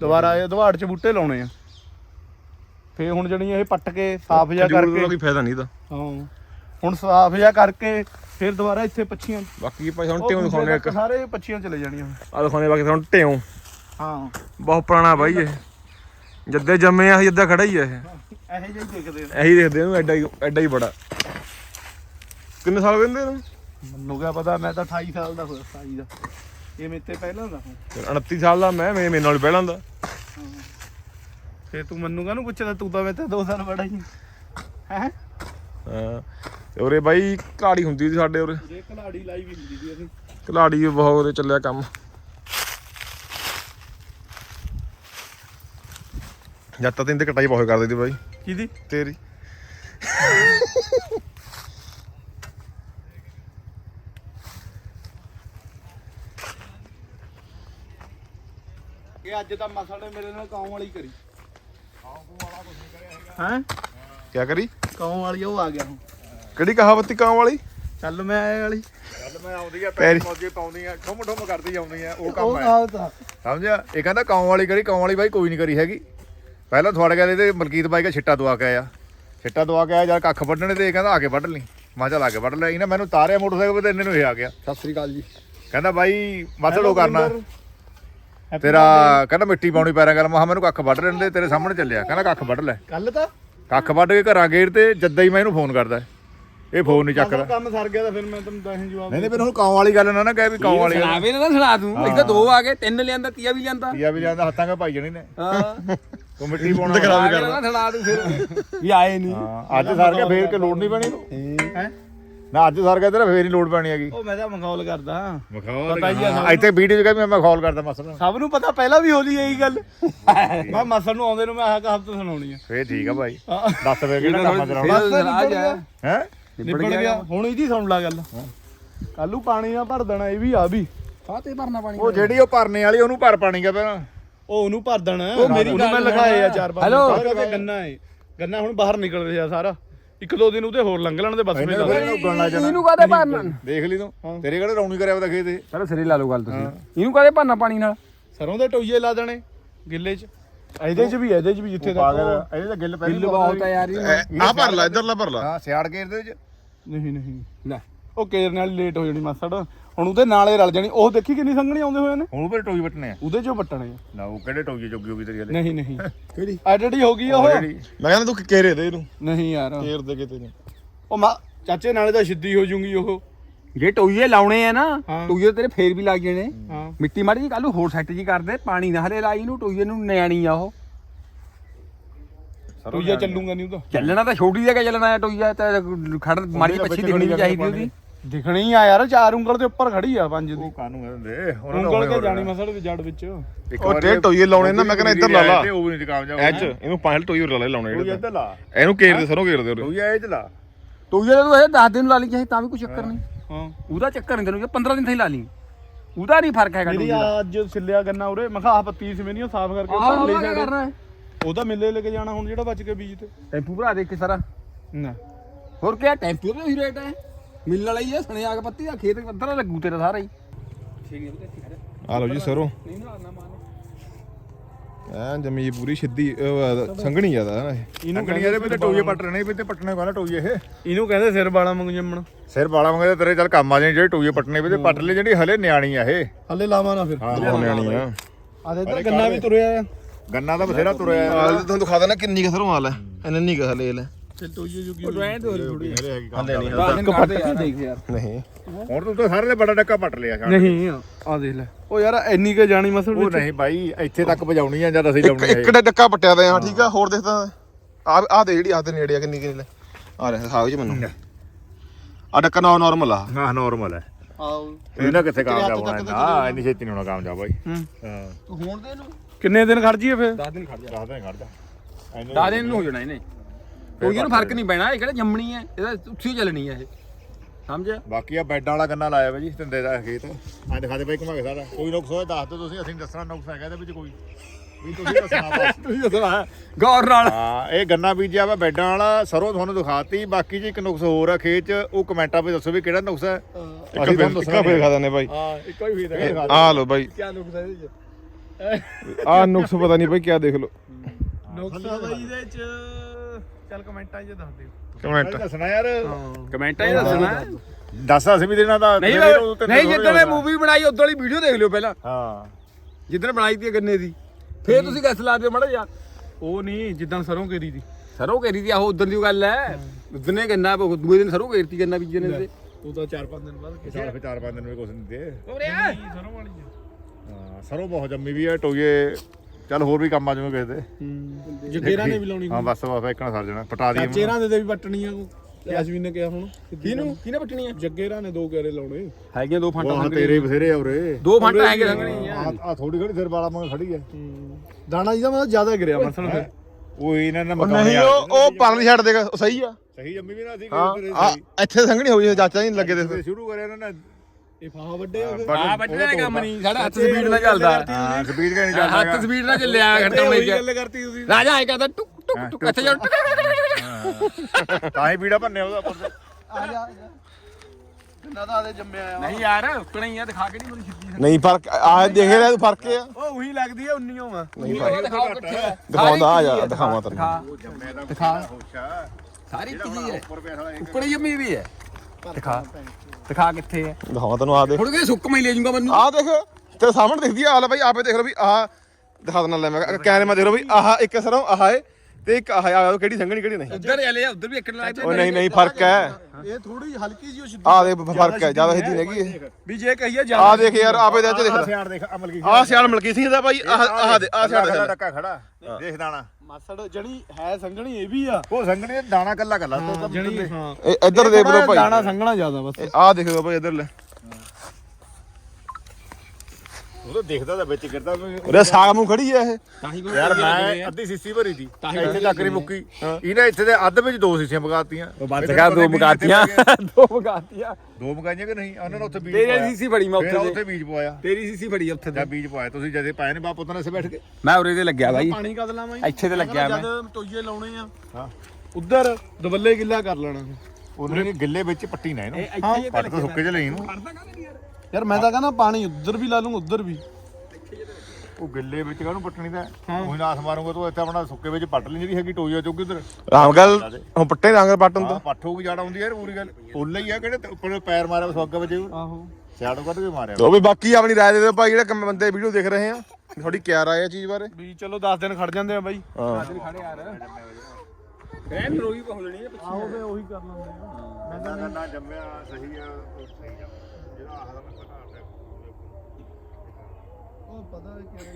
ਦੁਬਾਰਾ ਇਹ ਦਵਾੜ ਚ ਬੂਟੇ ਲਾਉਣੇ ਆ। ਫੇ ਹੁਣ ਜਣੀ ਇਹ ਪੱਟ ਕੇ ਸਾਫ਼ ਜਿਹਾ ਦਾ ਕਰਕੇ ਕੋਈ ਫਾਇਦਾ ਨਹੀਂ ਇਹਦਾ। ਹਾਂ। ਹੁਣ ਸਾਫ਼ ਜਿਹਾ ਕਰਕੇ ਫਿਰ ਦੁਬਾਰਾ ਇੱਥੇ ਪੱਛੀਆਂ ਬਾਕੀ ਭਾਈ ਹੁਣ ਟਿਉਂ ਤੱਕ ਇੱਕ। ਸਾਰੇ ਪੱਛੀਆਂ ਚਲੇ ਜਾਣੀਆਂ। ਆ ਦਿਖਾਉਂਦੇ ਬਾਕੀ ਹੁਣ ਟਿਉਂ ਹਾਂ। ਬਹੁਤ ਪੁਰਾਣਾ ਬਾਈ ਇਹ। ਜੱਦੇ ਜੰਮੇ ਆ ਜੱਦਾ ਖੜਾ ਹੀ ਆ ਇਹ। ਇਹੋ। ਜਿਹੇ ਹੀ ਦਿਖਦੇ ਇਹੀ ਦੇਖਦੇ ਇਹਨੂੰ ਐਡਾ ਹੀ ਐਡਾ ਹੀ ਬੜਾ। ਕਿੰਨੇ ਸਾਲ ਕਹਿੰਦੇ ਇਹਨੂੰ? ਮੈਨੂੰ ਕਿਆ ਪਤਾ ਮੈਂ ਤਾਂ 28 ਸਾਲ ਦਾ ਹੋਇਆ 27 ਦਾ। ਇਹ ਮੇਰੇ ਤੇ ਪਹਿਲਾਂ ਦਾ ਹੁਣ। 29 ਸਾਲ ਦਾ ਮੈਂ ਮੇਰੇ ਨਾਲ ਪਹਿਲਾਂ ਦਾ। ਫੇ ਤੂੰ ਮੈਨੂੰ ਕਾਹਨੂੰ ਪੁੱਛਦਾ ਤੂੰ ਤਾਂ ਮੇਰੇ ਤੇ 2 ਸਾਲ ਬੜਾ ਹੈ। ਹਾਂ? ਤੇ ਉਰੇ ਬਾਈ ਕਲਾੜੀ ਹੁੰਦੀ ਸੀ ਸਾਡੇ ਉਰੇ। ਜੇ ਕਲਾੜੀ ਲਾਈ ਵੀ ਹੁੰਦੀ ਸੀ ਅਸੀਂ। ਕਲਾੜੀ ਬਹੁਤ ਉਰੇ ਚੱਲਿਆ ਕੰਮ। ਜਦ ਤੱਕ ਤੇ ਕਟਾਈ ਬਹੁਤ ਕਰਦੇ ਸੀ ਬਾਈ। ਕਿਹਦੀ? ਤੇਰੀ। ਇਹ ਅੱਜ ਤਾਂ ਮਸਲ ਨੇ ਮੇਰੇ ਨਾਲ ਕਾਉਂ ਵਾਲੀ ਕਰੀ। ਹੈ ਕਿਆ ਕਰੀ? ਕਾਉਂ ਵਾਲੀ ਉਹ ਆ ਗਿਆ ਹੁਣ। ਕਿਹੜੀ ਕਹਾਵਤੀ ਕਾਂ ਵਾਲੀ? ਚੱਲ ਮੈਂ ਆਏ ਵਾਲੀ। ਚੱਲ ਮੈਂ ਆਉਂਦੀ ਆ ਪੈਰੀ- ਪੈਰੀ ਮੌਜੇ ਪਾਉਂਦੀ ਆ ਠੁੰਮ ਠੁੰਮ ਕਰਦੀ ਆਉਂਦੀ ਆ ਉਹ ਉਹ ਕੰਮ ਹੈ ਕਾਹ ਤਾਂ। ਸਮਝਿਆ? ਇਹ ਕਹਿੰਦਾ ਕੌਂ ਵਾਲੀ ਕਰੀ ਕੌਂ ਵਾਲੀ ਬਾਈ ਕੋਈ ਨਹੀਂ ਕਰੀ ਹੈਗੀ। ਪਹਿਲਾਂ ਤੁਹਾਡੇ ਕਹਿੰਦੇ ਤੇ ਮਲਕੀਤ ਬਾਈ ਦਾ ਛਿੱਟਾ ਦਵਾ ਕੇ ਆਇਆ। ਛਿੱਟਾ ਦਵਾ ਕੇ ਆਇਆ ਜਦ ਕੱਖ ਵੱਢਣੇ ਤੇ ਇਹ ਕਹਿੰਦਾ ਆ ਕੇ ਵੱਢ ਲਈ। ਮੈਂ ਕਿਹਾ ਚੱਲ ਆ ਕੇ ਵੱਢ ਲੈ ਇਹਨੇ ਮੈਨੂੰ ਤਾਰਿਆ ਮੋਟਰਸਾਈਕਲ ਤੇ ਇੰਨੇ ਨੂੰ ਇਹ ਆ ਗਿਆ। ਸਤਿ ਸ੍ਰੀ ਅਕਾਲ ਜੀ। ਕਹਿੰਦਾ ਬਾਈ ਮਸੜੋ ਕਰਨਾ। ਤੇਰਾ ਕਹਿੰਦਾ ਮਿੱਟੀ ਪਾਉਣੀ ਪੈਰਾਂ ਗੱਲ ਮੈਂ ਕਿਹਾ ਮੈਨੂੰ ਕੱਖ ਵੱਢ ਲੈਣ ਦੇ ਤੇਰੇ ਸਾਹਮਣੇ ਚੱਲਿਆ। ਕਹਿੰਦਾ ਕੱਖ ਵੱਢ ਲੈ। ਕੱਲ ਤਾਂ? ਕੱਖ ਵੱਢ ਕੇ ਘਰਾਂ ਗੇਰ ਤੇ ਜੱਦਾ ਹੀ ਮੈਂ ਇਹਨੂੰ ਫੋਨ ਕਰਦਾ। ਇਹ ਫੋਨ ਨਹੀਂ ਚੱਕਦਾ। ਕੰਮ ਸਰ ਗਿਆ ਤਾਂ ਫਿਰ ਮੈਂ ਤੈਨੂੰ ਦਹੀਂ ਜਵਾਬ ਨਹੀਂ ਨਹੀਂ ਫਿਰ ਹੁਣ ਕੌਂ ਵਾਲੀ ਗੱਲ ਨਾ ਨਾ ਕਹੇ ਵੀ ਕੌਂ ਵਾਲੀ ਗੱਲ। ਸੁਣਾਵੇ ਨਾ ਸੁਣਾ ਦੂੰ ਇੱਥੇ ਦੋ ਆ ਗਏ ਤਿੰਨ ਲਿਆਂਦਾ ਤੀਆ ਵੀ ਲਿਆਂਦਾ। ਪੀਆ ਵੀ ਜਾਂਦਾ ਹੱਥਾਂ ਕਾ ਭਾਈ ਜਣੀ ਨੇ। ਹਾਂ। ਤੂੰ ਮਿੱਟੀ ਪਾਉਣਾ ਗਿਆ ਨਾ ਸੁਣਾ ਦੂੰ ਫਿਰ। ਵੀ ਆਏ ਨਹੀਂ ਹਾਂ, ਅੱਜ ਸਰ ਕੇ ਫੇਰ ਕੇ ਲੋੜ ਨਹੀਂ ਪੈਣੀ। ਤੂੰ ਹੈ? ਨਾ ਅੱਜ ਸਰ ਕੇ ਤੇਰਾ ਫੇਰ ਨਹੀਂ ਲੋੜ ਪੈਣੀ ਹੈਗੀ। ਉਹ ਮੈਂ ਤਾਂ ਮਖੌਲ ਕਰਦਾ। ਮਖੌਲ ਪਤਾ ਹੀ ਆ। ਇੱਥੇ ਵੀਡੀਓ ਚ ਕਹਿੰਦਾ ਮੈਂ ਮਖੌਲ ਕਰਦਾ ਮਸਲ ਸਭ ਨੂੰ ਪਤਾ ਪਹਿਲਾਂ ਵੀ ਹੋਲੀ ਇਹੀ ਗੱਲ। ਮੈਂ ਮਸਲ ਨੂੰ ਆਉਂਦੇ ਨੂੰ ਮੈਂ ਆਹ ਕਹਾਵਤ ਸੁਣਾਉਣੀ ਆ। ਫੇਰ ਠੀਕ ਆ ਭਾਈ। ਹਾਂ। ਦੱਸ ਵੇ ਕਿਹੜਾ ਕੰਮ ਕਰਾਉਣਾ ਬਸ ਆ ਜਾ। ਹੈ? ਨਿਬੜ ਗਿਆ। ਹੁਣ ਇਹਦੀ ਸੁਣ ਲਾ ਗੱਲ। ਕੱਲੂ ਪਾਣੀ ਨਾਲ ਭਰ ਦੇਣਾ ਇਹ ਵੀ ਆ ਵੀ। ਹਾਂ ਤੇ ਭਰਨਾ ਪਾਣੀ ਉਹ ਜਿਹੜੀ ਉਹ ਭਰਨੇ ਵਾਲੀ ਉਹਨੂੰ ਭਰ ਪਾਣੀ ਗਾ ਪਹਿਲਾਂ? ਉਹ ਉਹਨੂੰ ਭਰ ਦੇਣਾ। ਉਹ ਮੇਰੀ ਗੱਲ ਮੈਂ ਲਿਖਾਏ ਆ ਚਾਰ ਪੰਜ। ਹੈਲੋ। ਗੰਨਾ ਹੈ ਗੰਨਾ ਹੁਣ ਬਾਹਰ ਨਿਕਲ ਰਿਹਾ ਸਾਰਾ। ਇੱਕ ਦੋ ਦਿਨ ਉਹਦੇ ਹੋਰ ਲੰਘ ਲੈਣ ਦੇ ਬਸ ਲੱਗ ਜਾਣਾ। ਇਹਨੂੰ ਕਾਹਦੇ ਭਰਨਾ ਦੇਖ ਲਈ ਤੂੰ। ਤੇਰੇ ਕਿਹੜਾ ਰੌਣੀ ਕਰਿਆ ਉਹਦਾ ਖੇਤ ਇਹ? ਚਲੋ ਸਿਰੇ ਲਾ ਲਓ ਗੱਲ ਤੁਸੀਂ। ਇਹਨੂੰ ਕਾਹਦੇ ਭਰਨਾ ਪਾਣੀ ਨਾਲ? ਸਰੋਂ ਦੇ ਟੋਈਏ ਲਾ ਦੇਣੇ ਗਿੱਲੇ 'ਚ। ਇਹਦੇ 'ਚ ਵੀ ਇਹਦੇ 'ਚ ਵੀ ਜਿੱਥੇ ਤੱਕ। ਪਾਗਲ ਇਹਦੇ ਤਾਂ ਗਿੱਲ ਪਹਿਲੀ ਬਿੱਲ ਬਹੁਤ ਆ ਯਾਰ ਇਹ ਆ ਭਰ ਲੈ ਇਧਰਲਾ ਭਰ ਲੈ। ਹਾਂ ਸਿਆੜ ਕੇ ਇਹਦੇ ਵਿੱਚ। ਨਹੀਂ ਨਹੀਂ। ਲੈ। ਉਹ ਕੇਰਨ ਵਾਲੀ ਲੇਟ ਹੋ ਜਾਣੀ ਮਾਸੜ। ਹੁਣ ਉਹਦੇ ਨਾਲੇ ਰਲ ਜਾਣੀ ਉਹ ਦੇਖੀ ਕਿੰਨੀ ਸੰਘਣੀ ਆਉਂਦੇ ਹੋਏ ਨੇ? ਹੁਣ ਫਿਰ ਟੋਈ ਵੱਟਣੇ ਆ। ਉਹਦੇ 'ਚੋਂ ਪੱਟਣੇ ਆ। ਨਾ ਉਹ ਕਿਹੜੇ ਟੋਈਏ ਜੋਗੀ ਹੋਗੀ ਤੇਰੀ ਹਲੇ? ਨਹੀਂ ਨਹੀਂ। ਕਿਹੜੀ? ਐਡਿਟੀ ਹੋ ਗਈ ਉਹ। ਜਿਹੜੀ ਮੈਂ ਕਹਿੰਦਾ ਤੂੰ ਕੇਰੇ ਦੇ ਇਹਨੂੰ। ਨਹੀਂ ਯਾਰ। ਕੇਰ ਦੇ ਕਿਤੇ ਨੂੰ ਉਹ ਮਾ ਚਾਚੇ ਨਾਲੇ ਤਾਂ ਸਿੱਧੀ ਹੋ ਜੂਗੀ ਉਹ। ਜੇ ਟੋਈਏ ਲਾਉਣੇ ਆ ਨਾ ਹਾਂ। ਟੋਈਏ ਤੇਰੇ ਫੇਰ ਵੀ ਲੱਗ ਜਾਣੇ। ਹਾਂ। ਮਿੱਟੀ ਮਾੜੀ ਜੀ ਕੱਲ ਨੂੰ ਹੋਰ ਸੈੱਟ ਜੀ ਕਰਦੇ ਪਾਣੀ ਨਾ ਹਲੇ ਲਾਈ ਨੂੰ ਟੋਈਏ ਨੂੰ ਨਿਆਣੀ ਆ ਉਹ। ਟੋਈਆ ਚੱਲੂਗਾ ਨਹੀਂ ਉਹਦਾ ਚੱਲਣਾ ਤਾਂ ਛੋਟੀ ਜਗ੍ਹਾ ਚੱਲਣਾ ਹੈ ਟੋਈਆ? ਤੇ ਖੜ ਮਾੜੀ ਜਿਹੀ ਪੱਛੀ ਦਿਖਣੀ ਵੀ ਚਾਹੀਦੀ ਉਹਦੀ? ਦਿਖਣੀ ਆ ਯਾਰ ਚਾਰ ਉਂਗਲ ਦੇ ਉੱਪਰ ਖੜੀ ਆ ਪੰਜ ਦੀ। ਉਹ ਕਾਨੂੰ ਕਹਿੰਦੇ ਉਹਨਾਂ ਦਾ ਉਂਗਲ ਹੋਣੇ। ਕੇ ਜਾਣੀ। ਮਸੜ ਦੇ ਜੜ ਵਿੱਚ? ਇੱਕ ਉਹ ਵਾਰ ਟੇ ਟੋਈਏ ਲਾਉਣੇ ਨਾ ਮੈਂ ਕਹਿੰਦਾ ਇੱਧਰ ਲਾ ਲਾ। ਉਹ ਵੀ ਨਹੀਂ ਕਾਮਯਾਬ ਐਜ ਇਹਨੂੰ ਪੰਜ ਟੋਈਏ ਲਾ ਲੈ ਲਾਉਣੇ ਟੋਈ ਜਿਹੜੇ। ਇੱਧਰ ਲਾ। ਇਹਨੂੰ ਕੇਰ ਦੇ ਸਰੋਂ ਕੇਰ ਦੇ ਉਰੇ। ਟੋਈ ਇਹ ਚ ਲਾ। ਟੋਈਏ ਦਾ ਤੂੰ ਇਹ 10 ਦਿਨ ਲਾ ਲਈ ਚਾਹੇ ਤਾਂ ਵੀ ਕੋਈ ਚੱਕਰ ਨਹੀਂ। ਹਾਂ। ਉਹਦਾ ਚੱਕਰ ਨਹੀਂ ਤੈਨੂੰ ਜੇ 15 ਦਿਨ ਤੇ ਲਾ ਲਈ। ਉਹਦਾ ਨਹੀਂ ਫ਼ਰਕ ਹੈਗਾ ਮੇਰੀ ਅੱਜ ਸਿੱਲਿਆ ਗੰਨਾ ਉਰੇ ਮੈਂ ਕਿਹਾ ਆਹ ਪੱਤੀ ਸੀ ਮੇਰੀਆਂ ਸਾਫ਼ ਕਰਕੇ ਕੀ ਸਾਡੇ। ਕਰਨਾ ਉਹਦਾ ਮਿੱਲੇ ਲੈ ਕੇ ਜਾਣਾ ਹੁਣ ਜਿਹੜਾ ਬਚ ਕੇ ਬੀਜ ਤੇ। ਟੈਂਪੂ ਭਰਾ ਦੇ ਕੇ ਸਾਰਾ। ਨਾ। ਹੋਰ ਕਿਆ ਟੈਂਪੂ ਦਾ ਹੀ ਰੇਟ ਹੈ। ਮਿਲ ਵਾਲਾ ਹੀ ਹੈ ਸਣੇ ਆਗ ਪੱਤੀ ਦਾ ਖੇਤ ਅੱਧਰਾ ਲੱਗੂ ਤੇਰਾ ਸਾਰਾ ਹੀ। ਆ ਲਓ ਜੀ ਸਰੋਂ। ਨਹੀਂ ਨਾ ਨਾ ਮਾਨੇ ਐ ਜਮੀ ਪੂਰੀ ਸਿੱਧੀ ਅਹ, ਸੰਘਣੀ ਜ਼ਿਆਦਾ ਹੈ ਨਾ ਇਹ। ਇਹਨੂੰ ਅੰਗਣੀ ਇਹਦੇ ਵਿੱਚ ਟੋਈਏ ਪੱਟ ਰਹੇ ਨੇ ਵੀ ਤੇ ਪੱਟਣੇ ਕੋਲ ਟੋਈਏ ਇਹ। ਇਹਨੂੰ ਕਹਿੰਦੇ ਸਿਰ ਵਾਲਾ ਮੰਗ ਜੰਮਣ। ਸਿਰ ਵਾਲਾ ਮੰਗੇ ਤੇਰੇ ਚੱਲ ਕੰਮ ਆ ਜਾਣੀ ਜਿਹੜੇ ਟੋਈਏ ਪੱਟਣੇ ਵੀ ਤੇ ਪੱਟ ਲੈ ਜਿਹੜੀ ਹਲੇ ਨਿਆਣੀ ਆ ਇਹ। ਹੱਲੇ ਲਾਵਾਂ ਨਾ ਫਿਰ। ਬਹੁਤ ਨਿਆਣੀ ਆ। ਆ ਦੇ ਤਾਂ ਗੰਨਾ ਵੀ ਤੁਰਿਆ ਆ। ਗੰਨਾ ਦਾ ਬਥੇਰਾ ਤੁਰਿਆ ਆ। ਤੁਹਾਨੂੰ ਦਿਖਾ ਦੇਣਾ ਕਿੰਨੀ ਕੁ ਸਰੋਂ ਆ ਲੈ ਇੰਨੀ ਕੁ ਹਲੇ ਲੈ। ਤੇ ਤੋਈਏ ਜੋਗੀ ਉਹ ਰਹਿਣ ਦੋ ਥੋੜੀ ਮੇਰੇ ਹੈਗੀ ਹਲੇ ਨਹੀਂ ਵਿੱਚ ਕੱਢ ਯਾਰ। ਦੇਖ ਯਾਰ ਨਹੀਂ। ਹੁਣ ਤੂੰ ਤਾਂ ਸਾਰੇ ਦੇ ਬੜਾ ਡੱਕਾ ਪੱਟ ਲਿਆ ਛੱਡ। ਨਹੀਂ ਆ ਦੇਖ ਲੈ। ਉਹ ਯਾਰ ਇੰਨੀ ਕੇ ਜਾਣੀ ਮਸਲ ਉਹ ਨਹੀਂ ਬਾਈ ਇੱਥੇ ਤੱਕ ਵਜਾਉਣੀ ਆ ਜਦ ਅਸੀਂ ਇੱਕ ਲਾਉਣੀ ਇੱਕ ਡੇ ਡੱਕਾ ਪੱਟਿਆ ਤੇ ਆ ਠੀਕ ਆ ਹੋਰ ਦੇਖਦਾ ਆ ਆ ਦੇ ਜਿਹੜੀ ਆ ਤੇ ਨੇੜੇ ਆ ਕਿੰਨੀ ਕਿੰਨੀ ਲੈ। ਆ ਰਿਹਾ ਦਿਖਾਓ ਜੀ ਮੈਨੂੰ। ਆ ਡੱਕਾ ਨਾ ਨਾਰਮਲ ਆ। ਹਾਂ ਨਾਰਮਲ ਆਓ। ਇਹਨਾਂ ਕਿੱਥੇ ਕਾਮਯਾਬ ਹੋਣਾ। ਨਾ ਇੰਨੀ ਛੇਤੀ ਨਹੀਂ ਹੋਣਾ ਕਾਮਯਾਬ ਬਾਈ। ਹੂੰ। ਹਾਂ। ਹੁਣ ਦੇ ਨੂੰ ਕਿੰਨੇ ਦਿਨ ਖੜ ਜੀਏ ਫਿਰ? 10 ਦਿਨ ਖੜ ਜਾ ਦੱਸਦਾ ਖੜ ਜਾ। ਐਨੇ 10 ਦਿਨ ਨੂੰ ਹੋ ਜਾਣਾ ਇਹਨੇ। ਕੋਈ ਇਹਨੂੰ ਫ਼ਰਕ ਨਹੀਂ ਪੈਣਾ ਇਹ ਕਿਹੜਾ ਜੰਮਣੀ ਹੈ ਇਹਦਾ ਉੱਥੇ ਹੀ ਚੱਲਣੀ ਹੈ ਇਹ। ਸਮਝਿਆ? ਬਾਕੀ ਆ ਬੈਡਾਂ ਵਾਲਾ ਗੰਨਾ ਲਾਇਆ ਵਾ ਜੀ ਤਿੰਦੇ ਦਾ ਖੇਤ। ਆ ਦਿਖਾ ਦੇ ਬਾਈ ਘੁਮਾ ਕੇ ਸਾਰਾ। ਕੋਈ ਨੁਕਸ ਹੋਇਆ ਦੱਸ ਦਿਓ ਤੁਸੀਂ ਅਸੀਂ ਨੀ ਦੱਸਣਾ ਨੁਕਸ ਹੈਗਾ ਇਹਦੇ ਵਿੱਚ ਕੋਈ। ਵੀ ਤੁਸੀਂ ਦੱਸਣਾ ਬਸ। ਤੁਸੀਂ ਦੱਸਣਾ ਗੌਰ ਨਾਲ। ਹਾਂ ਇਹ ਗੰਨਾ ਬੀਜਿਆ ਵਾ ਬੈਡਾਂ ਵਾਲਾ ਸਰੋਂ ਤੁਹਾਨੂੰ ਦਿਖਾਤੀ ਬਾਕੀ ਜੀ ਇੱਕ ਨੁਕਸ ਹੋਰ ਆ ਖੇਤ 'ਚ ਉਹ ਕਮੈਂਟਾਂ 'ਤੇ ਦੱਸੋ ਵੀ ਕਿਹੜਾ ਨੁਕਸ ਹੈ। ਇੱਕ ਫੇਰ ਇੱਕ ਫੇਰ ਖਾ ਦਨੇ ਬਾਈ ਹਾਂ ਇੱਕੋ ਹੀ ਫੀਦਾ ਦਿਓ। ਆ ਲੋ ਬਾਈ ਕੀ ਨੁਕਸ ਹੈ ਇਹਦੇ ਚ? ਆ ਨੁਕਸ ਪਤਾ ਨਹੀਂ ਬਾਈ ਕੀ ਦੇਖ ਲੋ ਨੁਕਸਾ ਬਾਈ ਇਹਦੇ ਚ। ਚੱਲ ਕਮੈਂਟਾਂ 'ਚ ਦੱਸ ਦਿਓ। ਕਮੈਂਟ। ਦੱਸਣਾ ਯਾਰ। ਕਮੈਂਟਾਂ ਹੀ ਦੱਸਣਾ। ਦੱਸ ਅਸੀਂ ਵੀ ਦੇਣਾ ਦਾ ਨਹੀਂ ਨਹੀਂ ਜਿੱਦਣ ਇਹ। ਮੂਵੀ ਬਣਾਈ ਉਦੋਂ ਵਾਲੀ ਵੀਡੀਓ ਦੇਖ ਲਿਓ ਪਹਿਲਾਂ। ਹਾਂ। ਜਿੱਦਣ ਬਣਾਈ ਤੀ ਗੰਨੇ ਦੀ। ਫੇਰ ਤੁਸੀਂ ਗੱਸ ਲਾ ਦਿਓ ਮੜਾ ਜਾ ਉਹ ਨਹੀਂ ਜਿੱਦਾਂ ਸਰੋਂ ਕੇਰੀ ਦੀ ਸਰੋਂ ਘੇਰੀ ਦੀ ਆਹੋ ਉਦੋਂ ਦੀ ਗੱਲ ਹੈ। ਉਦੋਂ ਨੇ ਗੰਨਾ ਦੂਏ ਦਿਨ ਸਰੋਂ ਘੇਰਤੀ ਗੰਨਾ ਬੀਜੇ ਨੇ ਤੇ। ਉਹ ਤਾਂ 4-5 ਦਿਨ ਬਾਅਦ ਕਿਸੇ ਚਾਰ ਫਿਰ ਚਾਰ ਪੰਜ ਦਿਨ ਵੀ ਕੁਛ ਨਹੀਂ ਦੇ। ਸਰੋਂ ਵਾਲੀ ਹਾਂ ਸਰੋਂ ਬਹੁਤ ਜੰਮੀ ਵੀ ਹੈ ਟੋਏ ਚੱਲ ਹੋਰ ਵੀ ਕੰਮ ਆ ਜਾਵੇ ਕਿਸੇ ਦੇ। ਹੂੰ। ਜਗੇਰਾਂ ਨੇ ਵੀ ਲਾਉਣੀ ਹਾਂ ਬਸ ਬਸ ਇੱਕ ਨਾਲ ਸਰ ਜਾਣਾ ਪਟਾ ਦੀ ਚੇਰਾਂ ਦੇ ਤੇ ਵੀ ਪੱਟਣੀਆਂ ਅਸ਼ਵਿਨ ਨੇ ਕਿਹਾ ਹੁਣ। ਕਿਹਨੂੰ? ਕਿਹਨੇ ਪੱਟਣੀ ਆ? ਜੱਗੇਰਾਂ ਨੇ ਦੋ ਗੇਰੇ ਲਾਉਣੇ। ਹੈਗੀਆਂ ਦੋ ਫਾਂਟਾਂ ਸੰਗਣੀ ਤੇਰੇ ਹੀ ਬਥੇਰੇ ਆ ਉਰੇ। ਦੋ ਫਾਂਟਾਂ ਹੈਗੇ ਸੰਗਣੀ ਆ। ਆ ਥੋੜੀ ਖੜੀ ਸਿਰ ਵਾਲਾ ਮੰਗ ਖੜੀ ਹੈ। ਦਾਣਾ ਜਿਹਦਾ ਮਤਲਬ ਜ਼ਿਆਦਾ ਗਿਰਿਆ ਮਸਲ। ਫਿਰ ਉਹ ਇਹਨਾਂ ਨੇ ਮਕਾਉਣੇ ਨਹੀਂ ਉਹ ਉਹ ਪਰਲੀ ਛੱਡ ਦੇਗਾ ਸਹੀ ਆ। ਸਹੀ ਜੰਮੀ ਵੀ ਨਾ ਸੀ ਹਾਂ ਆ ਇੱਥੇ ਸੰਘਣੀ ਹੋਈ ਚਾਚਾ ਨਹੀਂ ਲੱਗੇ ਦੇ ਸ਼ੁਰੂ ਕਰਿਆ ਇਹਨਾਂ ਨੇ। ਇਹ ਫਾਹ ਵੱਡੇ ਹੋ ਗਏ। ਆ ਦਾ ਕੰਮ ਨਹੀਂ ਸਾਡਾ ਹੱਥ ਸਪੀਡ ਨਾਲ ਚੱਲਦਾ। ਹਾਂ ਸਪੀਡ ਨਹੀਂ ਚੱਲਦਾ ਹੱਥ ਸਪੀਡ ਨਾਲ ਚੱਲਿਆ ਉਹੀ ਮੈਂ ਗੱਲ ਕਰਤੀ ਤੁਸੀਂ। ਰਾਜਾ ਆਏ ਕਰਦਾ ਟੁਕ ਟੁਕ ਟੁਕ ਇੱਥੇ ਜਾ ਤਾਂ ਹੀ। ਵੀੜਾ ਭੰਨੇ ਉਹਦਾ ਉੱਪਰ ਤੇ। ਆ ਜਾ ਗੰਨਾ ਦਾ ਆਦੇ ਜੰਮਿਆ ਆ ਨਹੀਂ ਯਾਰ ਉਕਣਾ ਹੀ ਆ ਦਿਖਾ ਕੇ ਨਹੀਂ ਮੈਨੂੰ ਸਿੱਧੀ ਨਹੀਂ ਫ਼ਰਕ ਆ ਦੇਖ ਰਿਹਾ ਤੂੰ ਫ਼ਰਕ ਆ। ਉਹ ਉਹੀ ਲੱਗਦੀ ਆ 19 ਆ ਨਹੀਂ ਆ। ਦਿਖਾਉਂਦਾ ਆ ਜਾ ਦਿਖਾਵਾਂ ਤੈਨੂੰ। ਜੰਮਿਆ ਦਾ ਦਿਖਾ। ਹੋਸ਼ਾ ਸਾਰੀ ਚੀਜ਼ ਹੈ ਉਕਣੀ ਜੰਮੀ ਵੀ ਹੈ ਦਿਖਾ। ਦਿਖਾ ਕਿੱਥੇ ਹੈ। ਦਿਖਾਵਾਂ ਤੈਨੂੰ ਆ ਦੇਖ। ਥੋੜੀ ਜਿਹੀ ਸੁੱਕ ਮੈਂ ਹੀ ਲੈ ਜਾਊਂਗਾ ਮੈਨੂੰ। ਆ ਦੇਖ ਤੇਰੇ ਸਾਹਮਣੇ ਦਿਖਦੀ ਆ ਆ ਲੈ ਬਾਈ ਆਪੇ ਦੇਖ ਲਓ ਵੀ ਆਹ ਦਿਖਾ ਦੇਣਾ ਲੈ ਮੈਂ ਕੈਮਰੇ ਮੈਂ ਦੇਖ ਲਓ ਵੀ ਆਹ ਇੱਕ ਸਰੋਂ ਆਹ ਏ ਤੇ ਇੱਕ ਆਹ ਆ ਕਿਹੜੀ ਸੰਘਣੀ ਕਿਹੜੀ ਨਹੀਂ। ਉਧਰ ਚਲੇ ਆ ਉਧਰ ਵੀ ਇੱਕ ਲਾਈਟ ਉਹ ਨਹੀਂ ਨਹੀਂ ਫ਼ਰਕ ਹੈ। ਇਹ ਥੋੜੀ ਹਲਕੀ ਜਿਹੀ ਸਿੱਧੀ ਆ ਦੇ ਫ਼ਰਕ ਹੈ ਜ਼ਿਆਦਾ ਸਿੱਧੀ ਨਹੀਂ ਹੈਗੀ ਵੀ ਜੇ ਕਹੀਏ ਆ ਦੇਖ ਯਾਰ ਆਪੇ ਦੇ ਚ ਦੇਖ ਸਿਆੜ ਦੇਖ ਅਮਲ ਕੀ ਆਹ ਸਿਆਲ ਮਲਕੀ ਸਿੰਘ ਦਾ ਬਾਈ ਆਹ ਆਹ ਦੇ ਆਹ ਸਿਆਲ ਖੜਾ ਦੇ ਟੱਕਾ ਖੜਾ। ਦੇਖ ਦਾਣਾ। ਮਾਸੜ ਜਣੀ ਹੈ ਸੰਘਣੀ ਇਹ ਵੀ ਆ। ਉਹ ਸੰਗਣੇ ਦਾਣਾ ਕੱਲਾ ਕੱਲਾ। ਜਣੀ ਹਾਂ। ਇਹ ਇੱਧਰ ਦੇਖ ਲਓ ਭਾਈ। ਦਾਣਾ ਸੰਘਣਾ ਜ਼ਿਆਦਾ ਬਸ। ਇਹ ਆਹ ਦੇਖ ਲਓ ਭਾਈ ਇੱਧਰ ਲੈ ਉਹ ਤਾਂ ਦੇਖਦਾ ਤਾਂ ਵਿੱਚ ਗਿਰਦਾ ਉਹਦੇ ਸਾਗ ਮੂੰਹ ਖੜੀ ਆ ਇਹ। ਤਾਂ ਹੀ ਯਾਰ ਮੈਂ ਅੱਧੀ ਸੀਸੀ ਭਰੀ ਸੀ। ਇੱਥੇ ਤੱਕ ਨਹੀਂ ਮੁੱਕੀ। ਇਹਨੇ ਇੱਥੇ ਦੇ ਅੱਧ ਵਿੱਚ ਦੋ ਸੀਸੀਆਂ ਮਗਾਤੀਆਂ ਬਸ ਕਰ ਦੋ ਮਗਾਤੀਆਂ ਦੋ ਮਗਾਤੀਆਂ ਦੋ ਮਗਾਈਆਂ ਕਿ ਨਹੀਂ? ਉਹਨਾਂ ਨੇ ਉੱਥੇ ਬੀਜ ਤੇਰੀ ਪਵਾਇਆ ਸੀਸੀ ਬੜੀ ਮੈਂ ਉੱਥੇ ਉੱਥੇ ਬੀਜ ਪਵਾਇਆ। ਤੇਰੀ ਸੀਸੀ ਬੜੀ ਉੱਥੇ ਜਾਂ ਬੀਜ ਪਵਾਇਆ। ਤੁਸੀਂ ਜਦੇ ਪਾਏ ਨੇ ਬਾਪ ਉਤਨੇ ਸੇ ਬੈਠ ਕੇ। ਮੈਂ ਉਰੇ ਤੇ ਲੱਗਿਆ ਬਾਈ। ਪਾਣੀ ਕਦ ਲਾਵਾਂ ਇੱਥੇ ਤੇ ਲੱਗਿਆ ਮੈਂ। ਜਦ ਟੋਈਏ ਲਾਉਣੇ ਆ। ਹਾਂ। ਉਧਰ ਦਬੱਲੇ ਗਿੱਲਾ ਕਰ ਲੈਣਾ। ਉਹਨੇ ਨੇ ਗਿੱਲੇ ਵਿੱਚ ਪੱਟੀ ਨਾ ਇਹਨੂੰ। ਹੀ ਪੱਟ ਤੋਂ ਸੁੱਕੇ ਚ ਲਈ ਇਹਨੂੰ। ਯਾਰ? ਮੈਂ ਤਾਂ ਕਹਿੰਦਾ ਪਾਣੀ ਉਧਰ ਵੀ ਲਾ ਲੂੰ ਉਧਰ ਵੀ। ਉਹ ਗਿੱਲੇ ਵਿੱਚ ਕਾਹਨੂੰ ਪੱਟਣੀ ਦਾ? ਉਹ ਨਾਸ ਮਾਰੂਗਾ ਤੂੰ ਇੱਥੇ ਆਪਣਾ ਸੁੱਕੇ ਵਿੱਚ ਪੱਟ ਲਈ ਜਿਹੜੀ ਹੈਗੀ ਟੋਈਆ ਚੁੱਕ ਉਧਰ ਰਾਮ ਗੱਲ ਹੁਣ ਪੱਟੇ ਰੰਗ ਪੱਟਣ ਤੋਂ। ਪੱਠੋ ਵੀ ਜੜ ਆਉਂਦੀ ਯਾਰ ਪੂਰੀ ਗੱਲ। ਉੱਲੇ ਹੀ ਆ ਕਿਹੜੇ ਉੱਪਰ ਪੈਰ ਮਾਰਿਆ ਸੁੱਗਾ ਵਿੱਚ। ਆਹੋ। ਸਿਆੜੋਂ ਕੱਢ ਕੇ ਮਾਰਿਆ। ਉਹ ਵੀ ਬਾਕੀ ਆਪਣੀ ਰਾਏ ਦੇ ਦਿਓ ਭਾਈ ਜਿਹੜੇ ਕੰਮ ਬੰਦੇ ਵੀਡੀਓ ਦੇਖ ਰਹੇ ਆ ਤੁਹਾਡੀ ਕਿਆ ਰਾਏ ਆ ਚੀਜ਼ ਬਾਰੇ? ਵੀ ਚਲੋ 10 ਦਿਨ ਖੜ ਜਾਂਦੇ ਆ ਬਾਈ। ਹਾਂ। ਖੜੇ ਯਾਰ। ਰਹਿਣ ਰੋਈ ਪਹੁੰਚਣੀ ਹੈ ਪਿੱਛੇ। ਆਹੋ ਵੇ ਉਹੀ ਕਰ ਲੈਂਦੇ ਆ। ਮੈਂ ਤਾਂ ਨਾ ਜੰਮਿਆ ਸਹੀ ਆ ਉਹ ਸਹੀ ਆ। ਜਿਹੜਾ ਆਹਦਾ ਮੈਂ ਪਤਾ ਉਹ ਪਤਾ ਕਿਹੜਾ